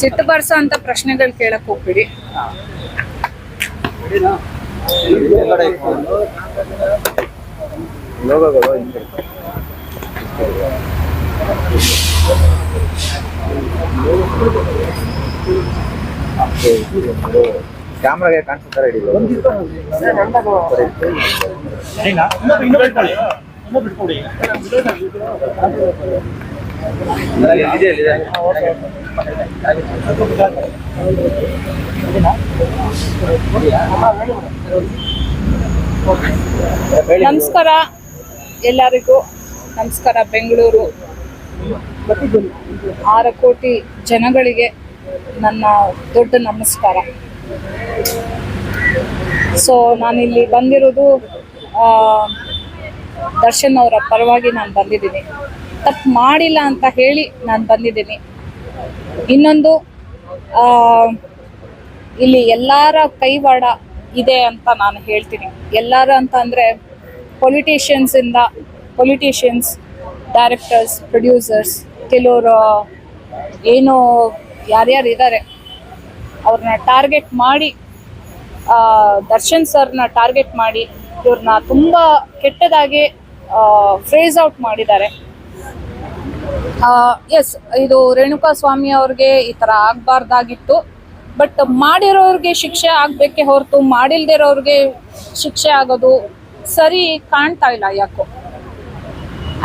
ಸಿಟ್ಟು ಬರ್ಸೋ ಅಂತ ಪ್ರಶ್ನೆಗಳು ಕೇಳಕ್ ಹೋಗ್ಬಿಡಿ. ಕ್ಯಾಮ್ರಾಗೆ ಕಾಣಿಸ್ತಾರೆ ನಮಸ್ಕಾರ. ಎಲ್ಲರಿಗೂ ನಮಸ್ಕಾರ. ಬೆಂಗಳೂರು ಆರು ಕೋಟಿ ಜನಗಳಿಗೆ ನನ್ನ ದೊಡ್ಡ ನಮಸ್ಕಾರ. ಸೊ ನಾನಿಲ್ಲಿ ಬಂದಿರೋದು ದರ್ಶನ್ ಅವರ ಪರವಾಗಿ ನಾನು ಬಂದಿದ್ದೀನಿ. ತಪ್ಪು ಮಾಡಿಲ್ಲ ಅಂತ ಹೇಳಿ ನಾನು ಬಂದಿದ್ದೀನಿ. ಇನ್ನೊಂದು ಇಲ್ಲಿ ಎಲ್ಲರ ಕೈವಾಡ ಇದೆ ಅಂತ ನಾನು ಹೇಳ್ತೀನಿ. ಎಲ್ಲರ ಅಂತ ಅಂದರೆ ಪೊಲಿಟಿಷಿಯನ್ಸಿಂದ ಪೊಲಿಟಿಷಿಯನ್ಸ್ ಡೈರೆಕ್ಟರ್ಸ್ ಪ್ರೊಡ್ಯೂಸರ್ಸ್ ಕೆಲವರು ಏನು ಯಾರ್ಯಾರು ಇದ್ದಾರೆ ಅವ್ರನ್ನ ಟಾರ್ಗೆಟ್ ಮಾಡಿ ದರ್ಶನ್ ಸರ್ನ ಟಾರ್ಗೆಟ್ ಮಾಡಿ, ಇವ್ರನ್ನ ತುಂಬ ಕೆಟ್ಟದಾಗಿ ಫ್ರೇಸ್ ಔಟ್ ಮಾಡಿದ್ದಾರೆ. ಎಸ್ ಇದು ರೇಣುಕಾ ಸ್ವಾಮಿ ಅವ್ರಿಗೆ ಈ ಥರ ಆಗ್ಬಾರ್ದಾಗಿತ್ತು. ಬಟ್ ಮಾಡಿರೋರಿಗೆ ಶಿಕ್ಷೆ ಆಗಬೇಕೆ ಹೊರತು ಮಾಡಿಲ್ದಿರೋರಿಗೆ ಶಿಕ್ಷೆ ಆಗೋದು ಸರಿ ಕಾಣ್ತಾ ಇಲ್ಲ ಯಾಕೋ.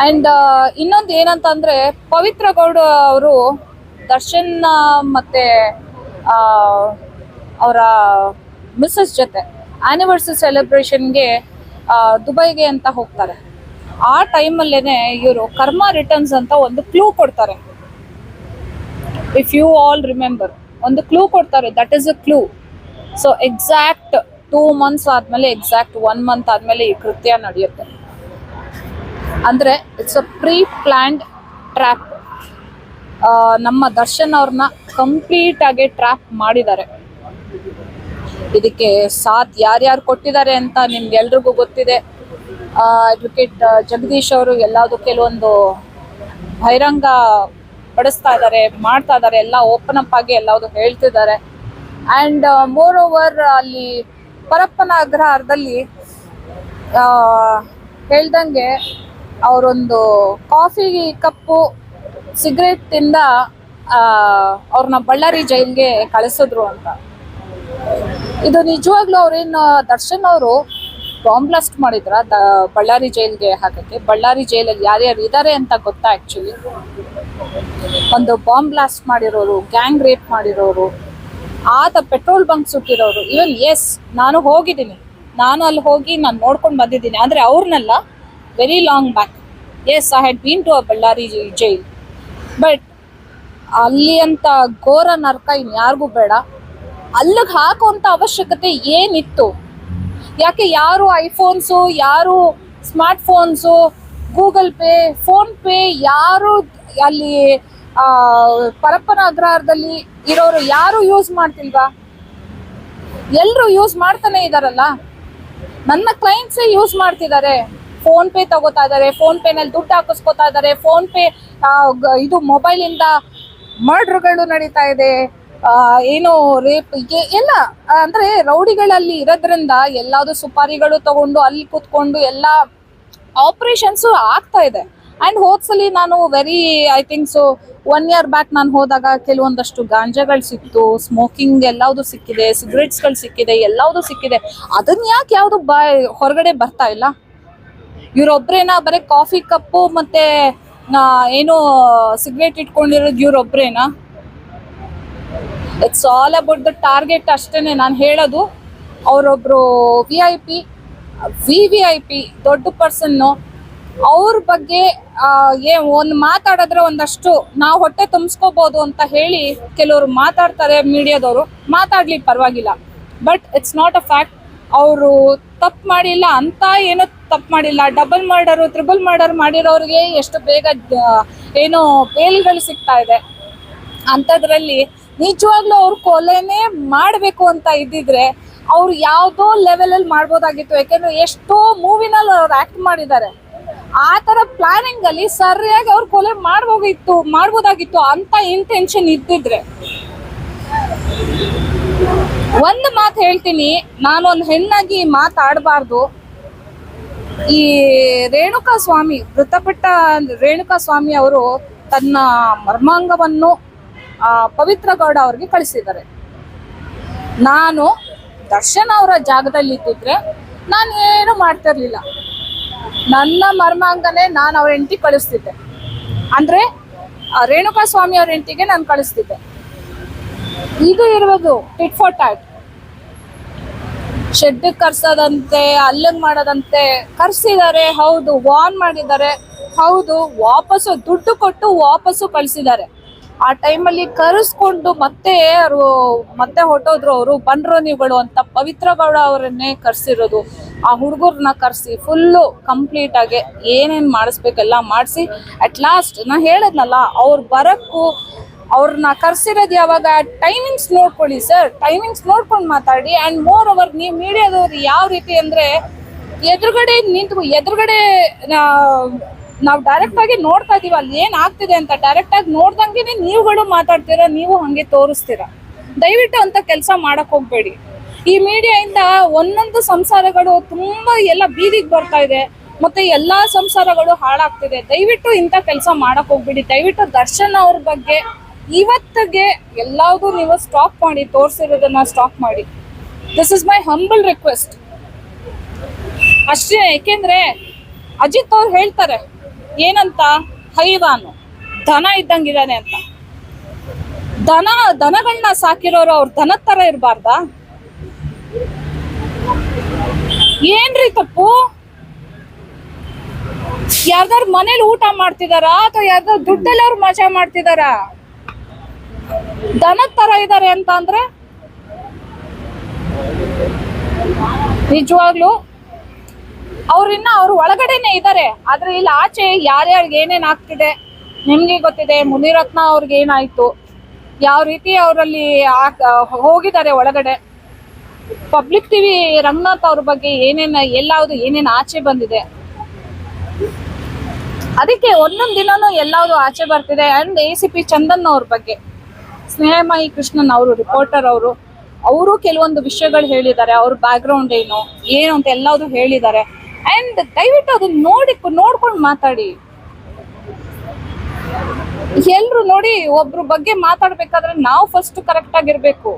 ಆ್ಯಂಡ್ ಇನ್ನೊಂದು ಏನಂತಂದ್ರೆ ಪವಿತ್ರ ಗೌಡ ಅವರು ದರ್ಶನ್ ಮತ್ತೆ ಅವರ ಮಿಸ್ಸಸ್ ಜೊತೆ ಆನಿವರ್ಸರಿ ಸೆಲೆಬ್ರೇಷನ್ಗೆ ದುಬೈಗೆ ಅಂತ ಹೋಗ್ತಾರೆ. ಆ ಟೈಮಲ್ಲೇನೆ ಇವರು ಕರ್ಮ ರಿಟರ್ನ್ಸ್ ಅಂತ ಒಂದು ಕ್ಲೂ ಕೊಡ್ತಾರೆ. ಇಫ್ ಯು ಆಲ್ ರಿಮೆಂಬರ್ ಒಂದು ಕ್ಲೂ ಕೊಡ್ತಾರೆ that is a clue so exact two months ಆದಮೇಲೆ ಎಕ್ಸಾಕ್ಟ್ ಒನ್ ಮಂತ್ ಆದಮೇಲೆ ಈ ಕೃತ್ಯ ನಡೆಯುತ್ತೆ. ಅಂದ್ರೆ it's a pre planned trap ನಮ್ಮ ದರ್ಶನ್ ಅವ್ರನ್ನ ಕಂಪ್ಲೀಟ್ ಆಗಿ ಟ್ರ್ಯಾಪ್ ಮಾಡಿದ್ದಾರೆ. ಇದಕ್ಕೆ ಸಾಥ್ ಯಾರ್ಯಾರು ಕೊಟ್ಟಿದ್ದಾರೆ ಅಂತ ನಿಮ್ಗೆಲ್ರಿಗೂ ಗೊತ್ತಿದೆ. ಅಡ್ವೊಕೇಟ್ ಜಗದೀಶ್ ಅವರು ಎಲ್ಲದೂ ಕೆಲವೊಂದು ಬಹಿರಂಗ ಪಡಿಸ್ತಾ ಇದ್ದಾರೆ ಮಾಡ್ತಾ ಇದ್ದಾರೆ ಎಲ್ಲ ಓಪನ್ ಅಪ್ ಆಗಿ ಎಲ್ಲದು ಹೇಳ್ತಿದ್ದಾರೆ. ಆ್ಯಂಡ್ ಮೋರ್ ಓವರ್ ಅಲ್ಲಿ ಪರಪ್ಪನ ಅಗ್ರಹಾರದಲ್ಲಿ ಹೇಳ್ದಂಗೆ ಅವರೊಂದು ಕಾಫಿ ಕಪ್ಪು ಸಿಗರೇಟಿಂದ ಅವ್ರನ್ನ ಬಳ್ಳಾರಿ ಜೈಲ್ಗೆ ಕಳಿಸಿದ್ರು ಅಂತ. ಇದು ನಿಜವಾಗ್ಲೂ ಅವ್ರೇನು, ದರ್ಶನ್ ಅವರು ಬಾಂಬ್ ಬ್ಲಾಸ್ಟ್ ಮಾಡಿದ್ರ ಬಳ್ಳಾರಿ ಜೈಲ್ಗೆ ಹಾಕಕ್ಕೆ. ಬಳ್ಳಾರಿ ಜೈಲಲ್ಲಿ ಯಾರ್ಯಾರು ಇದ್ದಾರೆ ಅಂತ ಗೊತ್ತಾ ಆಕ್ಚುಲಿ ಒಂದು ಬಾಂಬ್ ಬ್ಲಾಸ್ಟ್ ಮಾಡಿರೋರು, ಗ್ಯಾಂಗ್ ರೇಪ್ ಮಾಡಿರೋರು ಆತ ಪೆಟ್ರೋಲ್ ಬಂಕ್ ಸುಟ್ಟಿರೋರು ಇವನ್ ಎಸ್ ನಾನು ಹೋಗಿದ್ದೀನಿ. ನಾನು ಅಲ್ಲಿ ಹೋಗಿ ನಾನು ನೋಡ್ಕೊಂಡು ಬಂದಿದ್ದೀನಿ. ಆದರೆ ಅವ್ರನ್ನೆಲ್ಲ very long back as I had been to a Ballari jail but ಅಲ್ಲಿ ಅಂತ ಘೋರ ನರ್ಕ ಇನ್ಯಾರಿಗೂ ಬೇಡ. ಅಲ್ಲಿಗೆ ಹಾಕುವಂಥ ಅವಶ್ಯಕತೆ ಏನಿತ್ತು? ಯಾಕೆ ಯಾರು ಐಫೋನ್ಸು ಯಾರು smart phones Google Pay PhonePe ಯಾರು ಅಲ್ಲಿ ಪರಪ್ಪನ ಅಗ್ರಹಾರದಲ್ಲಿ ಇರೋರು ಯಾರು ಯೂಸ್ ಮಾಡ್ತಿಲ್ವಾ? ಎಲ್ಲರೂ ಯೂಸ್ ಮಾಡ್ತಾನೆ ಇದಾರಲ್ಲ? ನನ್ನ ಕ್ಲೈಂಟ್ಸೇ ಯೂಸ್ ಮಾಡ್ತಿದ್ದಾರೆ ಫೋನ್ ಪೇ ತಗೋತಾ ಇದ್ದಾರೆ ಫೋನ್ ಪೇನಲ್ಲಿ ದುಡ್ಡು ಹಾಕಿಸ್ಕೊತಾ ಇದ್ದಾರೆ ಫೋನ್ ಪೇ ಇದು ಮೊಬೈಲಿಂದ ಮರ್ಡ್ರ್ಗಳು ನಡೀತಾ ಇದೆ. ಏನು ರೇಪ್ ಎಲ್ಲ, ಅಂದ್ರೆ ರೌಡಿಗಳಲ್ಲಿ ಇರೋದ್ರಿಂದ ಎಲ್ಲಾದ್ರು ಸುಪಾರಿಗಳು ತಗೊಂಡು ಅಲ್ಲಿ ಕೂತ್ಕೊಂಡು ಎಲ್ಲ ಆಪರೇಷನ್ಸ್ ಆಗ್ತಾ ಇದೆ. ಅಂಡ್ ಹೋದ್ಸಲಿ ನಾನು very I think so one year back ನಾನು ಹೋದಾಗ ಕೆಲವೊಂದಷ್ಟು ಗಾಂಜಾಗಳು ಸಿಕ್ತು ಸ್ಮೋಕಿಂಗ್ ಎಲ್ಲವುದು ಸಿಕ್ಕಿದೆ ಸಿಗರೇಟ್ಸ್ಗಳು ಸಿಕ್ಕಿದೆ, ಎಲ್ಲವುದು ಸಿಕ್ಕಿದೆ. ಅದನ್ನ ಯಾಕೆ ಯಾವುದು ಬಾ, ಹೊರಗಡೆ ಬರ್ತಾ ಇಲ್ಲ? ಇವ್ರೊಬ್ರೇನ ಬರೀ ಕಾಫಿ ಕಪ್ಪು ಮತ್ತೆ ಏನು ಸಿಗರೇಟ್ ಇಟ್ಕೊಂಡಿರೋದು ಇವ್ರೊಬ್ರೇನಾ it's all about the target ಅಷ್ಟೇನೆ ನಾನು ಹೇಳೋದು. ಅವರೊಬ್ರು V I P V V I P ದೊಡ್ಡ ಪರ್ಸನ್ನು ಅವ್ರ ಬಗ್ಗೆ ಏ, ಒಂದು ಮಾತಾಡಿದ್ರೆ ಒಂದಷ್ಟು ನಾವು ಹೊಟ್ಟೆ ತುಂಬಿಸ್ಕೋಬೋದು ಅಂತ ಹೇಳಿ ಕೆಲವರು ಮಾತಾಡ್ತಾರೆ ಮೀಡಿಯಾದವರು. ಮಾತಾಡ್ಲಿ ಪರವಾಗಿಲ್ಲ. But it's not a fact ಅವರು ತಪ್ಪು ಮಾಡಿಲ್ಲ ಅಂತ ಏನು ತಪ್ಪು ಮಾಡಿಲ್ಲ. ಡಬಲ್ ಮರ್ಡರು ತ್ರಿಬಲ್ ಮರ್ಡರ್ ಮಾಡಿರೋರಿಗೆ ಎಷ್ಟು ಬೇಗ ಏನು ಬೇಲ್ಗಳು ಸಿಗ್ತಾ ಇದೆ. ಅಂಥದ್ರಲ್ಲಿ ನಿಜವಾಗ್ಲೂ ಅವ್ರು ಕೊಲೆನೇ ಮಾಡಬೇಕು ಅಂತ ಇದ್ದಿದ್ರೆ ಅವ್ರು ಯಾವುದೋ ಲೆವೆಲಲ್ಲಿ ಮಾಡ್ಬೋದಾಗಿತ್ತು. ಯಾಕೆಂದ್ರೆ ಎಷ್ಟೋ ಮೂವಿನಲ್ಲಿ ಅವ್ರು ಆ್ಯಕ್ಟ್ ಮಾಡಿದ್ದಾರೆ. ಆ ಥರ ಪ್ಲಾನಿಂಗ್ ಅಲ್ಲಿ ಸರಿಯಾಗಿ ಅವ್ರು ಕೊಲೆ ಮಾಡ್ಬೋಗಿತ್ತು, ಮಾಡ್ಬೋದಾಗಿತ್ತು ಅಂತ ಇಂಟೆನ್ಷನ್ ಇದ್ದಿದ್ರೆ. ಒಂದು ಮಾತು ಹೇಳ್ತೀನಿ. ನಾನೊಂದು ಹೆಣ್ಣಾಗಿ ಮಾತಾಡಬಾರ್ದು ಈ ರೇಣುಕಾ ಸ್ವಾಮಿ, ಮೃತಪಟ್ಟ ರೇಣುಕಾ ಸ್ವಾಮಿ ಅವರು ತನ್ನ ಮರ್ಮಾಂಗವನ್ನು ಪವಿತ್ರ ಗೌಡ ಅವ್ರಿಗೆ ಕಳಿಸಿದ್ದಾರೆ. ನಾನು ದರ್ಶನ್ ಅವರ ಜಾಗದಲ್ಲಿ ಇದ್ದಿದ್ರೆ ನಾನು ಏನು ಮಾಡ್ತಿರ್ಲಿಲ್ಲ. ನನ್ನ ಮರ್ಮಾಂಗನೇ ನಾನು ಅವ್ರ ಹೆಂಡತಿ ಕಳಿಸ್ತಿದ್ದೆ. ಅಂದ್ರೆ ರೇಣುಕಾ ಸ್ವಾಮಿ ಅವ್ರ ಹೆಂಡತಿಗೆ ನಾನು ಕಳಿಸ್ತಿದ್ದೆ. ಇದು ಇರುವುದು ಟಿಟ್ ಫಾರ್ ಟ್ಯಾಟ್ ಶೆಡ್ ಕರ್ಸೋದಂತೆ, ಅಲ್ಲಂಗ್ ಮಾಡೋದಂತೆ ಕರ್ಸಿದ್ದಾರೆ, ಹೌದು, ವಾರ್ನ್ ಮಾಡಿದ್ದಾರೆ, ಹೌದು, ವಾಪಸ್ಸು ದುಡ್ಡು ಕೊಟ್ಟು ವಾಪಸ್ಸು ಕಳ್ಸಿದ್ದಾರೆ. ಆ ಟೈಮಲ್ಲಿ ಕರೆಸ್ಕೊಂಡು ಮತ್ತೆ ಅವರು ಮತ್ತೆ ಹೊಟ್ಟೋದ್ರು ಅವರು, ಬಂದ್ರು ನೀವುಗಳು ಅಂತ ಪವಿತ್ರ ಗೌಡ ಅವರನ್ನೇ ಕರ್ಸಿರೋದು. ಆ ಹುಡುಗರನ್ನ ಕರೆಸಿ ಫುಲ್ಲು ಕಂಪ್ಲೀಟ್ ಆಗಿ ಏನೇನು ಮಾಡಿಸ್ಬೇಕೆಲ್ಲ ಮಾಡಿಸಿ ಅಟ್ ಲಾಸ್ಟ್ ನಾ ಹೇಳದ್ನಲ್ಲ, ಅವ್ರು ಬರಕ್ಕೂ ಅವ್ರನ್ನ ಕರ್ಸಿರೋದು ಯಾವಾಗ? ಟೈಮಿಂಗ್ಸ್ ನೋಡ್ಕೊಳ್ಳಿ ಸರ್ ಟೈಮಿಂಗ್ಸ್ ನೋಡ್ಕೊಂಡು ಮಾತಾಡಿ ಆ್ಯಂಡ್ ಮೋರ್ ಓವರ್ ನೀವು ಮೀಡಿಯಾದವ್ರು ಯಾವ ರೀತಿ ಅಂದರೆ ಎದುರುಗಡೆ ನಿಂತು ಎದುರುಗಡೆ ನಾವು ಡೈರೆಕ್ಟ್ ಆಗಿ ನೋಡ್ತಾ ಇದೀವಿ, ಅಲ್ಲಿ ಏನ್ ಆಗ್ತಿದೆ ಅಂತ ಡೈರೆಕ್ಟ್ ಆಗಿ ನೋಡ್ದಂಗೆ ನೀವುಗಳು ಮಾತಾಡ್ತೀರಾ, ನೀವು ಹಂಗೆ ತೋರಿಸ್ತೀರಾ. ದಯವಿಟ್ಟು ಅಂತ ಕೆಲಸ ಮಾಡಕ್ ಹೋಗ್ಬೇಡಿ. ಈ ಮೀಡಿಯಾಯಿಂದ ಒಂದೊಂದು ಸಂಸಾರಗಳು ತುಂಬಾ ಎಲ್ಲ ಬೀದಿಗೆ ಬರ್ತಾ ಇದೆ, ಮತ್ತೆ ಎಲ್ಲಾ ಸಂಸಾರಗಳು ಹಾಳಾಗ್ತಿದೆ. ದಯವಿಟ್ಟು ಇಂಥ ಕೆಲಸ ಮಾಡಕ್ ಹೋಗ್ಬೇಡಿ. ದಯವಿಟ್ಟು ದರ್ಶನ್ ಅವ್ರ ಬಗ್ಗೆ ಇವತ್ತಿಗೆ ಎಲ್ಲಾವುದು ನೀವು ಸ್ಟಾಪ್ ಮಾಡಿ, ತೋರಿಸಿರೋದನ್ನ ಸ್ಟಾಪ್ ಮಾಡಿ. This is my humble request ಅಷ್ಟೇ ಯಾಕೆಂದ್ರೆ ಅಜಿತ್ ಅವ್ರು ಹೇಳ್ತಾರೆ ಏನಂತ? ಹೈವಾನು. ದನ ಇದ್ದಂಗಿದ್ದಾನೆ ಅಂತ. ದನ ದನಗಳನ್ನ ಸಾಕಿರೋರು ಅವ್ರ ದನದ ತರ ಇರಬಾರ್ದಾ? ಏನ್ರಿ ತಪ್ಪು? ಯಾರ್ದಾರು ಮನೇಲಿ ಊಟ ಮಾಡ್ತಿದಾರಾ ಅಥವಾ ಯಾರ್ದಾರು ದುಡ್ಡಲ್ಲಿ ಅವ್ರು ಮಜಾ ಮಾಡ್ತಿದಾರಾ? ದನದ ತರ ಇದಾರೆ ಅಂತ ಅಂದ್ರೆ? ನಿಜವಾಗ್ಲು ಅವ್ರಿನ್ನ ಅವ್ರ ಒಳಗಡೆನೆ ಇದಾರೆ. ಆದ್ರೆ ಇಲ್ಲಿ ಆಚೆ ಯಾರ್ಯಾರಿಗೆ ಏನೇನ್ ಆಗ್ತಿದೆ, ನಿಮ್ಗೆ ಗೊತ್ತಿದೆ, ಮುನಿರತ್ನ ಅವ್ರಿಗೆ ಏನಾಯ್ತು? ಯಾವ ರೀತಿ ಅವರಲ್ಲಿ ಹೋಗಿದ್ದಾರೆ ಒಳಗಡೆ? ಪಬ್ಲಿಕ್ ಟಿವಿ ರಂಗನಾಥ್ ಅವ್ರ ಬಗ್ಗೆ ಏನೇನ, ಎಲ್ಲಾವುದು ಏನೇನ್ ಆಚೆ ಬಂದಿದೆ? ಅದಕ್ಕೆ ಒಂದೊಂದ್ ದಿನನೂ ಎಲ್ಲಾವುದು ಆಚೆ ಬರ್ತಿದೆ. And A C P Chandan ಅವ್ರ ಬಗ್ಗೆ. ಸ್ನೇಹಮಯಿ ಕೃಷ್ಣನ್ ಅವರು, ರಿಪೋರ್ಟರ್ ಅವರು ಅವರು ಕೆಲವೊಂದು ವಿಷಯಗಳು ಹೇಳಿದ್ದಾರೆ. ಅವ್ರ ಬ್ಯಾಕ್ಗ್ರೌಂಡ್ ಏನು ಏನು ಅಂತ ಎಲ್ಲಾವುದು ಹೇಳಿದ್ದಾರೆ. ಅಂಡ್ ದಯವಿಟ್ಟು ಅದನ್ನ ನೋಡಿ ನೋಡ್ಕೊಂಡು ಮಾತಾಡಿ. ಎಲ್ರು ನೋಡಿ ಒಬ್ರು ಬಗ್ಗೆ ಮಾತಾಡ್ಬೇಕಾದ್ರೆ ನಾವು ಫಸ್ಟ್ ಕರೆಕ್ಟ್ ಆಗಿರ್ಬೇಕು.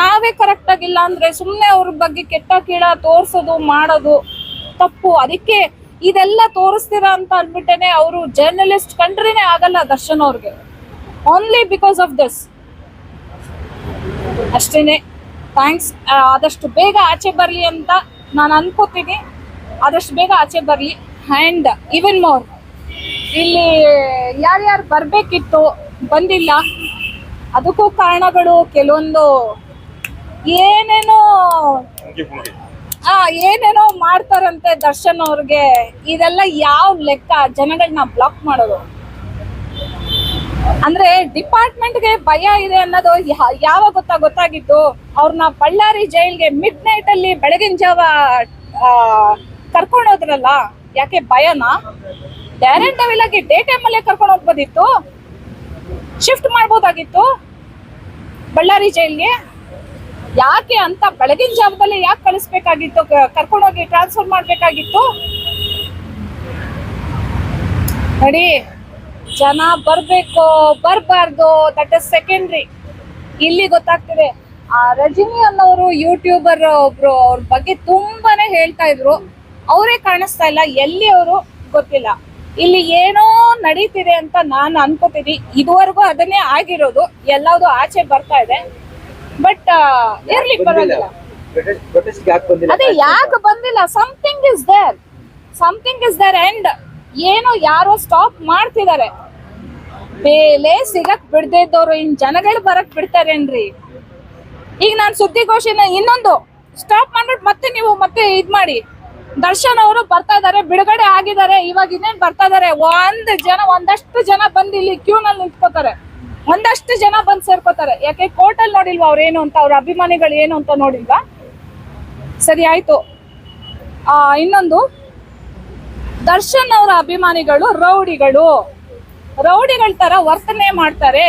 ನಾವೇ ಕರೆಕ್ಟ್ ಆಗಿಲ್ಲ ಅಂದ್ರೆ ಸುಮ್ಮನೆ ಅವ್ರ ಬಗ್ಗೆ ಕೆಟ್ಟ ಕೀಳ ತೋರ್ಸೋದು, ಮಾಡೋದು ತಪ್ಪು. ಅದಕ್ಕೆ ಇದೆಲ್ಲ ತೋರಿಸ್ತೀರಾ ಅಂತ ಅಂದ್ಬಿಟ್ಟೇನೆ ಅವರು ಜರ್ನಲಿಸ್ಟ್ ಕಂಡ್ರೇನೆ ಆಗಲ್ಲ ದರ್ಶನ್ ಅವ್ರಿಗೆ. ಓನ್ಲಿ ಬಿಕಾಸ್ ಆಫ್ ದಿಸ್ ಅಷ್ಟೇನೆ. ಥ್ಯಾಂಕ್ಸ್ ಆದಷ್ಟು ಬೇಗ ಆಚೆ ಬರಲಿ ಅಂತ ನಾನು ಅನ್ಕೋತೀನಿ. ಆದಷ್ಟು ಬೇಗ ಆಚೆ ಬರಲಿ. ಆ್ಯಂಡ್ ಇವನ್ ಮೋರ್ ಇಲ್ಲಿ ಯಾರ್ಯಾರು ಬರಬೇಕಿತ್ತು, ಬಂದಿಲ್ಲ. ಅದಕ್ಕೂ ಕಾರಣಗಳು ಕೆಲವೊಂದು ಏನೇನೋ ಆ, ಏನೇನೋ ಮಾಡ್ತಾರಂತೆ ದರ್ಶನ್ ಅವ್ರಿಗೆ. ಇದೆಲ್ಲ ಯಾವ ಲೆಕ್ಕ ಜನಗಳನ್ನ ಬ್ಲಾಕ್ ಮಾಡೋದು? ಅಂದ್ರೆ ಡಿಪಾರ್ಟ್ಮೆಂಟ್ಗೆ ಭಯ ಇದೆ ಅನ್ನೋದು ಯಾವ ಗೊತ್ತಾ ಗೊತ್ತಾಗಿತ್ತು ಅವ್ರನ್ನ ಬಳ್ಳಾರಿ ಜೈಲ್ಗೆ ಮಿಡ್ ನೈಟ್ ಅಲ್ಲಿ ಬೆಳಗಿನ ಜಾವ ಕರ್ಕೊಂಡು ಹೋದ್ರಲ್ಲ? ಯಾಕೆ ಭಯನಾ? ಡೈರೆಕ್ಟ್ ಆಗಿ ಡೇ ಟೈಮ್ ಅಲ್ಲೇ ಕರ್ಕೊಂಡು ಹೋಗ್ಬೋದಿತ್ತು? ಶಿಫ್ಟ್ ಮಾಡ್ಬೋದಾಗಿತ್ತು? ಬಳ್ಳಾರಿ ಜೈಲ್ಗೆ? ಯಾಕೆ ಅಂತ ಬೆಳಗಿನ ಜಾವದಲ್ಲಿ ಯಾಕೆ ಕಳಿಸ್ಬೇಕಾಗಿತ್ತು? ಕರ್ಕೊಂಡೋಗಿ ಟ್ರಾನ್ಸ್ಫರ್ ಮಾಡ್ಬೇಕಾಗಿತ್ತು? ನೋಡಿ, ಜನ ಬರ್ಬೇಕು, ಬರ್ಬಾರ್ದು. ದಟ್ ಇಸ್ ಸೆಕೆಂಡ್ರಿ ಇಲ್ಲಿ ಗೊತ್ತಾಗ್ತಿದೆ. ಆ ರಜಿನಿ ಅನ್ನೋರು ಯೂಟ್ಯೂಬರ್ ಒಬ್ರು, ಅವ್ರ ಬಗ್ಗೆ ತುಂಬಾನೇ ಹೇಳ್ತಾ ಇದ್ರು. ಅವರೇ ಕಾಣಿಸ್ತಾ ಇಲ್ಲ. ಎಲ್ಲಿ ಅವರು ಗೊತ್ತಿಲ್ಲ. ಇಲ್ಲಿ ಏನೋ ನಡೀತಿದೆ ಅಂತ ನಾನು ಅನ್ಕೋತೀನಿ. ಇದುವರೆಗೂ ಅದನ್ನೇ ಆಗಿರೋದು. ಎಲ್ಲಾವುದು ಆಚೆ ಬರ್ತಾ ಇದೆ. ಬಟ್ ಇರ್ಲಿ ಪರವಾಗಿಲ್ಲ. ಅದೇ ಯಾಕೆ ಬಂದಿಲ್ಲ? Something is there something is there and ಏನೋ ಯಾರೋ ಸ್ಟಾಪ್ ಮಾಡ್ತಿದ್ದಾರೆ. ಬೇಲೆ ಸಿಗಕ್ ಬಿಡದೇ ಇದ್ದವ್ರು ಇನ್ ಜನಗಳು ಬರಕ್ ಬಿಡ್ತಾರೇನ್ರಿ? ಈಗ ನಾನು ಸುದ್ದಿಗೋಷ್ಠಿನ ಇನ್ನೊಂದು. ಸ್ಟಾಪ್ ಮಾಡ್ಬಿಟ್ಟು ಮತ್ತೆ ನೀವು ಮತ್ತೆ ಇದ್ ಮಾಡಿ. ದರ್ಶನ್ ಅವರು ಬರ್ತಾ ಇದಾರೆ ಬಿಡುಗಡೆ ಆಗಿದ್ದಾರೆ, ಇವಾಗ ಇನ್ನೇನ್ ಬರ್ತಾ ಇದಾರೆ ಒಂದ್ ಜನ, ಒಂದಷ್ಟು ಜನ ಬಂದು ಇಲ್ಲಿ ಕ್ಯೂ ನಲ್ಲಿ ನಿಂತ್ಕೋತಾರೆ. ಒಂದಷ್ಟು ಜನ ಬಂದ್ ಸೇರ್ಕೋತಾರೆ. ಯಾಕೆ ಕೋರ್ಟ್ ಅಲ್ಲಿ ನೋಡಿಲ್ವಾ ಅವ್ರು ಏನು ಅಂತ, ಅವ್ರ ಅಭಿಮಾನಿಗಳು ಏನು ಅಂತ ನೋಡಿಲ್ವಾ? ಸರಿ, ಆಯ್ತು. ಆ, ಇನ್ನೊಂದು. ದರ್ಶನ್ ಅವರ ಅಭಿಮಾನಿಗಳು, ರೌಡಿಗಳು. ರೌಡಿಗಳ ತರ ವರ್ತನೆ ಮಾಡ್ತಾರೆ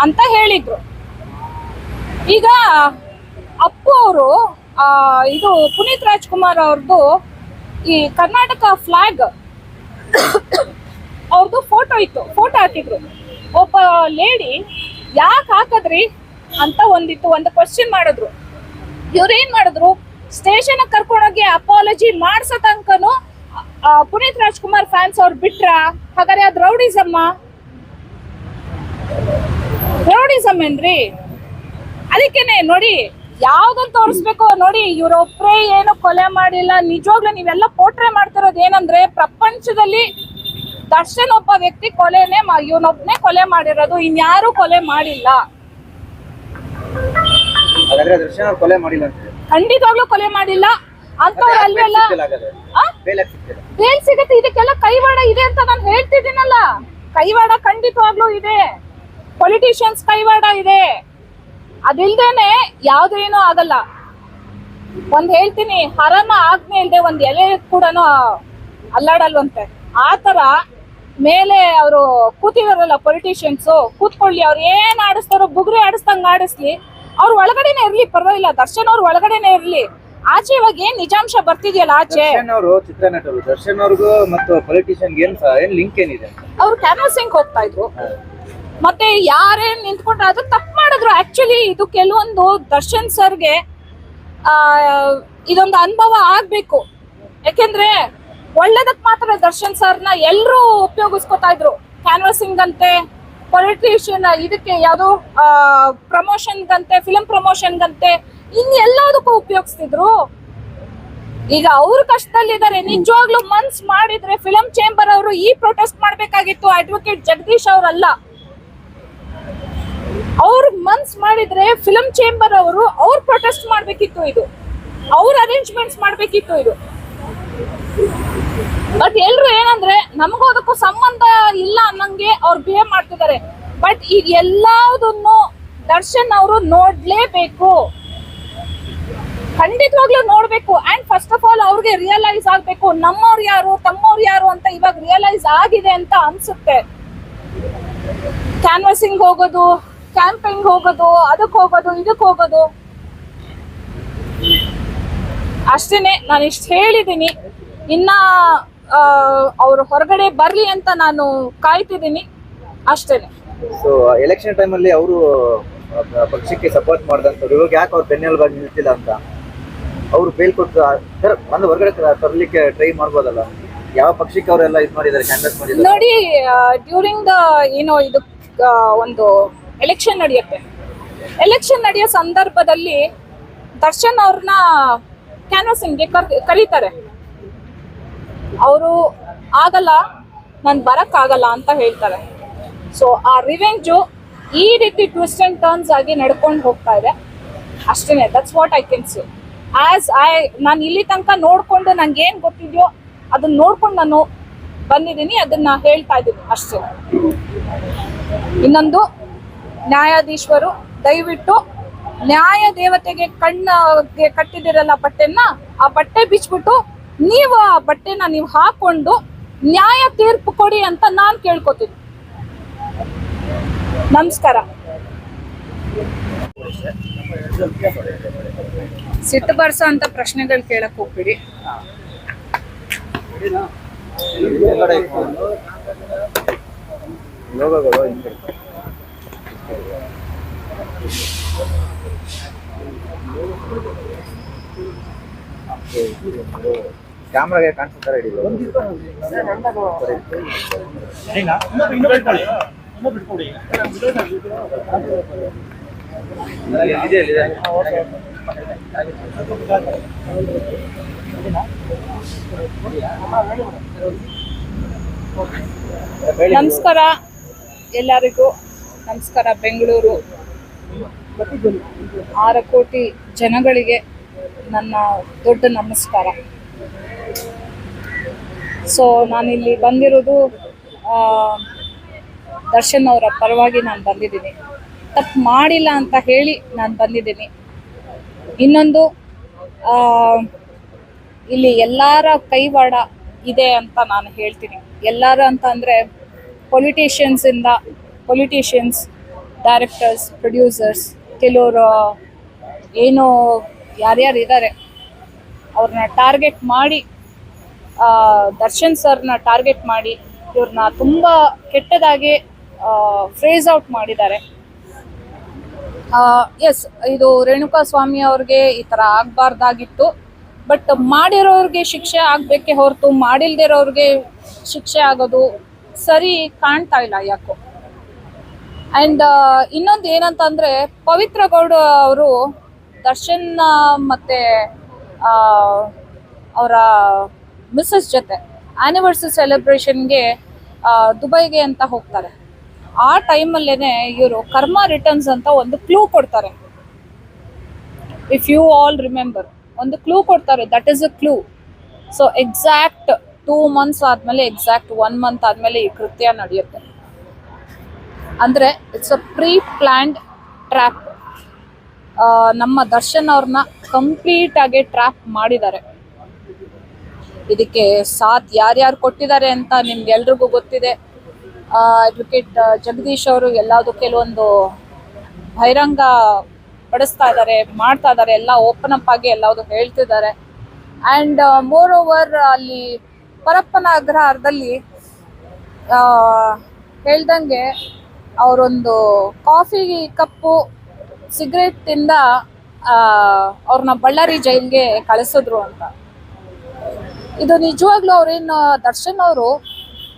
ಅಂತ ಹೇಳಿದ್ರು. ಈಗ ಅಪ್ಪು ಅವರು ಇದು ಪುನೀತ್ ರಾಜ್ಕುಮಾರ್ ಅವ್ರದ್ದು ಈ ಕರ್ನಾಟಕ ಫ್ಲಾಗ್ ಅವ್ರದ್ದು ಫೋಟೋ ಇತ್ತು ಫೋಟೋ ಹಾಕಿದ್ರು. ಒಬ್ಬ ಲೇಡಿ ಯಾಕೆ ಹಾಕದ್ರಿ ಅಂತ ಒಂದಿತ್ತು, ಒಂದು ಕ್ವಶನ್ ಮಾಡಿದ್ರು. ಇವ್ರೇನ್ ಮಾಡಿದ್ರು ಸ್ಟೇಷನ್ ಕರ್ಕೊಂಡೋಗಿ ಅಪಾಲಜಿ ಮಾಡ್ಸೋ ತನಕನು ಪುನೀತ್ ರಾಜ್ಕುಮಾರ್ ಫ್ಯಾನ್ಸ್ ಅವ್ರು ಬಿಟ್ರ? ಹಾಗಾದ್ರೆ ಅದ್ ರೌಡಿಸಮ್ಮ ರೌಡಿಸಮ್ ಏನ್ರಿ? ಅದಕ್ಕೇನೆ ನೋಡಿ ಯಾವ್ದನ್ನ ತೋರಿಸ್ಬೇಕು ನೋಡಿ ಇವ್ರೊಬ್ರೇ ಏನು ಕೊಲೆ ಮಾಡಿಲ್ಲ ನಿಜವಾಗ್ಲೂ ನೀವೆಲ್ಲ ಪೋಟ್ರೆ ಮಾಡ್ತಿರೋದು ಏನಂದ್ರೆ ಪ್ರಪಂಚದಲ್ಲಿ ದರ್ಶನ್ ಒಬ್ಬ ವ್ಯಕ್ತಿ ಕೊಲೆನೆ ಇವನೊಬ್ನೇ ಕೊಲೆ ಮಾಡಿರೋದು ಇನ್ಯಾರು ಕೊಲೆ ಮಾಡಿಲ್ಲ. ಕೊಲೆ ಮಾಡಿಲ್ಲ ಅಂತ ಖಂಡಿತವಾಗ್ಲೂ ಕೊಲೆ ಮಾಡಿಲ್ಲ. ಅಂತವ್ರ ಅಲ್ವೆಲ್ಲ ಬೇಲ್ ಸಿಗತ್ತೆ ಇದಕ್ಕೆಲ್ಲ ಕೈವಾಡ ಇದೆ ಅಂತ ನಾನು ಹೇಳ್ತಿದ್ದೀನಲ್ಲ. ಕೈವಾಡ ಖಂಡಿತವಾಗ್ಲೂ ಇದೆ. ಪೊಲಿಟಿಷಿಯನ್ಸ್ ಕೈವಾಡ ಇದೆ. ಅದಿಲ್ದೇನೆ ಯಾವ್ದೇನೂ ಆಗಲ್ಲ. ಒಂದ್ ಹೇಳ್ತೀನಿ ಹರನ ಆಜ್ಞೆ ಇಲ್ದೆ ಒಂದ್ ಎಲೆ ಕೂಡ ಅಲ್ಲಾಡಲ್ವಂತೆ. ಆ ತರ ಮೇಲೆ ಅವರು ಕೂತಿದಾರಲ್ಲ ಪೊಲಿಟಿಷಿಯನ್ಸ್ ಕೂತ್ಕೊಳ್ಳಿ ಅವ್ರು ಏನ್ ಆಡಿಸ್ತಾರೋ ಬುಗ್ರಿ ಆಡಿಸ್ದಂಗ್ ಆಡಿಸ್ಲಿ. ಅವ್ರ ಒಳಗಡೆನೆ ಇರ್ಲಿ ಪರವಾಗಿಲ್ಲ ದರ್ಶನ್ ಅವ್ರ ಒಳಗಡೆನೆ ಇರ್ಲಿ. ಆಚೆ ಇವಾಗ ಏನ್ ನಿಜಾಂಶ ಬರ್ತಿದ್ಯಲ್ಲ ಆಚೆ? ದರ್ಶನ್ ಅವರು ಚಿತ್ರನಟರು. ದರ್ಶನ್ ಅವ್ರಿಗೂ ಮತ್ತು ಏನ್ ಏನ್ ಲಿಂಕ್ ಏನಿದೆ ಅವ್ರು ಕ್ಯಾನ್ವಸಿಂಗ್ ಹೋಗ್ತಾ ಇದ್ರು. ಮತ್ತೆ ಯಾರೇ ನಿಂತ್ಕೊಂಡ್ರೆ ಅದು ತಪ್ಪು ಮಾಡಿದ್ರು. ಆಕ್ಚುಲಿ ಇದು ಕೆಲವೊಂದು ದರ್ಶನ್ ಸರ್ಗೆ ಇದೊಂದು ಅನುಭವ ಆಗ್ಬೇಕು. ಯಾಕೆಂದ್ರೆ ಒಳ್ಳೇದಕ್ ಮಾತ್ರ ದರ್ಶನ್ ಸರ್ನ ಎಲ್ಲರೂ ಉಪಯೋಗಿಸ್ಕೊತಾ ಇದ್ರು. ಕ್ಯಾನ್ವಸಿಂಗ್ ಅಂತೆ ಪೊಲಿಟಿಷಿಯನ್ ಇದಕ್ಕೆ ಯಾವುದು ಪ್ರಮೋಷನ್ ಗಂತೆ ಫಿಲಂ ಪ್ರಮೋಷನ್ ಗಂತೆ ಇನ್ ಎಲ್ಲದಕ್ಕೂ ಉಪಯೋಗಿಸ್ತಿದ್ರು. ಈಗ ಅವ್ರ ಕಷ್ಟದಲ್ಲಿದ್ದಾರೆ. ನಿಜವಾಗ್ಲೂ ಮನ್ಸ್ ಮಾಡಿದ್ರೆ ಫಿಲಂ ಚೇಂಬರ್ ಅವರು ಈ ಪ್ರೊಟೆಸ್ಟ್ ಮಾಡ್ಬೇಕಾಗಿತ್ತು. ಅಡ್ವೊಕೇಟ್ ಜಗದೀಶ್ ಅವರಲ್ಲ. ಅವ್ರ ಮನ್ಸ್ ಮಾಡಿದ್ರೆ ಫಿಲಂ ಚೇಂಬರ್ ಅವರು ಅವ್ರು ಪ್ರೊಟೆಸ್ಟ್ ಮಾಡ್ಬೇಕಿತ್ತು ಇದು. ಅವ್ರ ಅರೇಂಜ್ಮೆಂಟ್ಸ್ ಮಾಡ್ಬೇಕಿತ್ತು ಇದು. ಬಟ್ ಎಲ್ರು ಏನಂದ್ರೆ, ನಮಗೂ ಅದಕ್ಕೂ ಸಂಬಂಧ ಇಲ್ಲ ಅನ್ನಂಗೆ ಅವ್ರು ಬಿಹೇವ್ ಮಾಡ್ತಿದ್ದಾರೆ. ಬಟ್ ಈ ಎಲ್ಲದನ್ನು ದರ್ಶನ್ ಅವರು ನೋಡ್ಲೇಬೇಕು. ಖಂಡಿತವಾಗ್ಲೂ ನೋಡ್ಬೇಕು. ಅಂಡ್ ಫಸ್ಟ್ ಆಫ್ ಆಲ್ ಅವ್ರಿಗೆ ರಿಯಲೈಸ್ ಆಗ್ಬೇಕು, ನಮ್ಮವ್ರು ಯಾರು, ತಮ್ಮವ್ರು ಯಾರು ಅಂತ ಇವಾಗ ರಿಯಲೈಸ್ ಆಗಿದೆ ಅಂತ ಅನ್ಸುತ್ತೆ. ಕ್ಯಾನ್ವಸಿಂಗ್ ಹೋಗೋದು ಕ್ಯಾಂಪಿಂಗ್ ಹೋಗೋದು ಅದಕ್ಕೆ ಹೋಗೋದು ಇದಕ್ಕೆ ಹೋಗೋದು. ಅಷ್ಟೇನೆ ನಾನು ಇಷ್ಟು ಹೇಳಿದ್ದೀನಿ ಇನ್ನ ಅವ್ರು ಹೊರಗಡೆ ಬರ್ಲಿ ಅಂತ ನಾನು ಕಾಯ್ತಿದ್ದೀನಿ ಅಷ್ಟೇನೆ. ಸೊ ಎಲೆಕ್ಷನ್ ಟೈಮ್ ಅಲ್ಲಿ ಅವರು ಪಕ್ಷಕ್ಕೆ ಸಪೋರ್ಟ್ ಮಾಡಿದಂತವ್ರು ಇವಾಗ ಯಾಕೆ ಅವ್ರು ಬೆನ್ನೆಲುಬಾಗಿ ನಿಲ್ತಿಲ್ಲ ಅಂತ? ಅವ್ರು ಬೇಲ್ ಕೊಟ್ಟು ಸರ್ ಬಂದು ಹೊರಗಡೆ ತರಲಿಕ್ಕೆ ಟ್ರೈ ಮಾಡ್ಬೋದಲ್ಲ? ಯಾವ ಪಕ್ಷಕ್ಕೆ ಅವರೆಲ್ಲ ಇದು ಮಾಡಿದ್ದಾರೆ ಕ್ಯಾಂಡಿಡೇಟ್ ಮಾಡಿದ್ದಾರೆ? ನೋಡಿ ಡ್ಯೂರಿಂಗ್ ದ ಏನೋ ಇದು ಒಂದು ಎಲೆಕ್ಷನ್ ನಡೆಯುತ್ತೆ. ಎಲೆಕ್ಷನ್ ನಡೆಯೋ ಸಂದರ್ಭದಲ್ಲಿ ದರ್ಶನ್ ಅವ್ರನ್ನ ಕ್ಯಾನ್ವಸಿಂಗ್ಗೆ ಕರೀತಾರೆ. ಅವರು ಆಗಲ್ಲ, ನಾನು ಬರಕ್ಕಾಗಲ್ಲ ಅಂತ ಹೇಳ್ತಾರೆ. ಸೊ ಆ ರಿವೆಂಜು ಈ ರೀತಿ ಟ್ವಿಸ್ಟ್ ಅಂಡ್ ಟರ್ನ್ಸ್ ಆಗಿ ನಡ್ಕೊಂಡು ಹೋಗ್ತಾ ಇದೆ. ಅಷ್ಟೇ that's what I can see as I ನಾನು ಇಲ್ಲಿ ತನಕ ನೋಡ್ಕೊಂಡು ನಂಗೆ ಏನು ಗೊತ್ತಿದೆಯೋ ಅದನ್ನ ನೋಡ್ಕೊಂಡು ನಾನು ಬಂದಿದ್ದೀನಿ, ಅದನ್ನ ಹೇಳ್ತಾ ಇದ್ದೀನಿ, ಅಷ್ಟೇ. ಇನ್ನೊಂದು ನ್ಯಾಯಾಧೀಶರು ದಯವಿಟ್ಟು ನ್ಯಾಯ ದೇವತೆಗೆ ಕಣ್ಣಿಗೆ ಕಟ್ಟಿದಿರಲ್ಲ ಬಟ್ಟೆನ, ಆ ಬಟ್ಟೆ ಬಿಚ್ಬಿಟ್ಟು ನೀವು ಆ ಬಟ್ಟೆನ ನೀವು ಹಾಕೊಂಡು ನ್ಯಾಯ ತೀರ್ಪು ಕೊಡಿ ಅಂತ ನಾನ್ ಕೇಳ್ಕೊತೀನಿ. ನಮಸ್ಕಾರ. ಸಿಟ್ಟು ಬರ್ಸೋ ಅಂತ ಪ್ರಶ್ನೆಗಳು ಕೇಳಕ್ ಹೋಗ್ಬಿಡಿ. ಕ್ಯಾಮ್ರಾಗೆ ಕಾಣಿಸ್ತಾರೆ. ನಮಸ್ಕಾರ ಎಲ್ಲರಿಗೂ. ನಮಸ್ಕಾರ, ಬೆಂಗಳೂರು. ಆರು ಕೋಟಿ ಜನಗಳಿಗೆ ನನ್ನ ದೊಡ್ಡ ನಮಸ್ಕಾರ. ಸೊ ನಾನಿಲ್ಲಿ ಬಂದಿರೋದು ದರ್ಶನ್ ಅವರ ಪರವಾಗಿ ನಾನು ಬಂದಿದ್ದೀನಿ. ತಪ್ಪು ಮಾಡಿಲ್ಲ ಅಂತ ಹೇಳಿ ನಾನು ಬಂದಿದ್ದೀನಿ. ಇನ್ನೊಂದು ಇಲ್ಲಿ ಎಲ್ಲರ ಕೈವಾಡ ಇದೆ ಅಂತ ನಾನು ಹೇಳ್ತೀನಿ. ಎಲ್ಲರ ಅಂತ ಅಂದರೆ ಪೊಲಿಟಿಷಿಯನ್ಸಿಂದ ಪೊಲಿಟಿಷಿಯನ್ಸ್ ಡೈರೆಕ್ಟರ್ಸ್ ಪ್ರೊಡ್ಯೂಸರ್ಸ್ ಕೆಲವರು ಏನು ಯಾರ್ಯಾರು ಇದ್ದಾರೆ ಅವ್ರನ್ನ ಟಾರ್ಗೆಟ್ ಮಾಡಿ ದರ್ಶನ್ ಸರ್ನ ಟಾರ್ಗೆಟ್ ಮಾಡಿ ಇವ್ರನ್ನ ತುಂಬ ಕೆಟ್ಟದಾಗಿ ಫ್ರೇಸ್ ಔಟ್ ಮಾಡಿದ್ದಾರೆ. ಎಸ್ ಇದು ರೇಣುಕಾ ಸ್ವಾಮಿ ಅವ್ರಿಗೆ ಈ ಥರ ಆಗಬಾರ್ದಾಗಿತ್ತು ಬಟ್ ಮಾಡಿರೋರಿಗೆ ಶಿಕ್ಷೆ ಆಗಬೇಕೆ ಹೊರತು, ಮಾಡಿಲ್ದಿರೋರಿಗೆ ಶಿಕ್ಷೆ ಆಗೋದು ಸರಿ ಕಾಣ್ತಾ ಇಲ್ಲ ಯಾಕೋ. ಆ್ಯಂಡ್ ಇನ್ನೊಂದು ಏನಂತಂದ್ರೆ ಪವಿತ್ರ ಗೌಡ ಅವರು ದರ್ಶನ್ ಮತ್ತೆ ಅವರ ಮಿಸ್ಸಸ್ ಜೊತೆ ಆನಿವರ್ಸರಿ ಸೆಲೆಬ್ರೇಷನ್ಗೆ ದುಬೈಗೆ ಅಂತ ಹೋಗ್ತಾರೆ. ಆ ಟೈಮಲ್ಲೇನೆ ಇವರು ಕರ್ಮ ರಿಟರ್ನ್ಸ್ ಅಂತ ಒಂದು ಕ್ಲೂ ಕೊಡ್ತಾರೆ. ಇಫ್ ಯು ಆಲ್ ರಿಮೆಂಬರ್ ಒಂದು ಕ್ಲೂ ಕೊಡ್ತಾರೆ that is a clue so exact two months ಆದಮೇಲೆ ಎಕ್ಸಾಕ್ಟ್ ಒನ್ ಮಂತ್ ಆದಮೇಲೆ ಈ ಕೃತ್ಯ ನಡೆಯುತ್ತೆ. ಅಂದರೆ it's a pre planned trap ನಮ್ಮ ದರ್ಶನ್ ಅವ್ರನ್ನ ಕಂಪ್ಲೀಟ್ ಆಗಿ ಟ್ರ್ಯಾಪ್ ಮಾಡಿದ್ದಾರೆ. ಇದಕ್ಕೆ ಸಾಥ್ ಯಾರ್ಯಾರು ಕೊಟ್ಟಿದ್ದಾರೆ ಅಂತ ನಿಮ್ಗೆಲ್ರಿಗೂ ಗೊತ್ತಿದೆ. ಅಡ್ವೊಕೇಟ್ ಜಗದೀಶ್ ಅವರು ಎಲ್ಲಾದು ಕೆಲವೊಂದು ಬಹಿರಂಗ ಪಡಿಸ್ತಾ ಇದ್ದಾರೆ, ಮಾಡ್ತಾ ಇದ್ದಾರೆ, ಎಲ್ಲ ಓಪನ್ ಅಪ್ ಆಗಿ ಎಲ್ಲಾವುದು ಹೇಳ್ತಿದ್ದಾರೆ. ಆ್ಯಂಡ್ ಮೋರ್ ಓವರ್ ಅಲ್ಲಿ ಪರಪ್ಪನ ಅಗ್ರಹಾರದಲ್ಲಿ ಹೇಳ್ದಂಗೆ ಅವರೊಂದು ಕಾಫಿ ಕಪ್ಪು ಸಿಗರೇಟ್ ಇಂದ ಅವ್ರನ್ನ ಬಳ್ಳಾರಿ ಜೈಲ್ಗೆ ಕಳಿಸಿದ್ರು ಅಂತ. ಇದು ನಿಜವಾಗ್ಲೂ ಅವ್ರೇನು, ದರ್ಶನ್ ಅವರು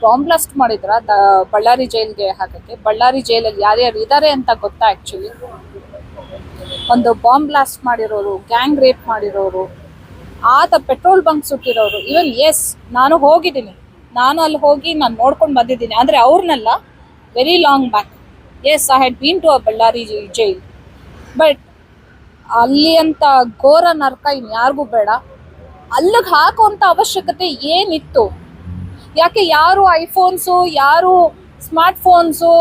ಬಾಂಬ್ ಬ್ಲಾಸ್ಟ್ ಮಾಡಿದ್ರ ಬಳ್ಳಾರಿ ಜೈಲ್ಗೆ ಹಾಕಕ್ಕೆ? ಬಳ್ಳಾರಿ ಜೈಲಲ್ಲಿ ಯಾರ್ಯಾರು ಇದ್ದಾರೆ ಅಂತ ಗೊತ್ತಾ ಆಕ್ಚುಲಿ ಒಂದು ಬಾಂಬ್ ಬ್ಲಾಸ್ಟ್ ಮಾಡಿರೋರು ಗ್ಯಾಂಗ್ ರೇಪ್ ಮಾಡಿರೋರು, ಆತ ಪೆಟ್ರೋಲ್ ಬಂಕ್ ಸುಟ್ಟಿರೋರು ಇವನ್ ಎಸ್ ನಾನು ಹೋಗಿದ್ದೀನಿ. ನಾನು ಅಲ್ಲಿ ಹೋಗಿ ನಾನು ನೋಡ್ಕೊಂಡು ಬಂದಿದ್ದೀನಿ. ಆದರೆ ಅವ್ರನ್ನೆಲ್ಲ very long back. As I had been to a Ballari jail, but ಅಲ್ಲಿ ಅಂತ ಘೋರ ನರಕ ಇನ್ಯಾರಿಗೂ ಬೇಡ. ಅಲ್ಲಿಗೆ ಹಾಕುವಂಥ ಅವಶ್ಯಕತೆ ಏನಿತ್ತು? ಯಾಕೆ ಯಾರು ಐಫೋನ್ಸು ಯಾರು smart phones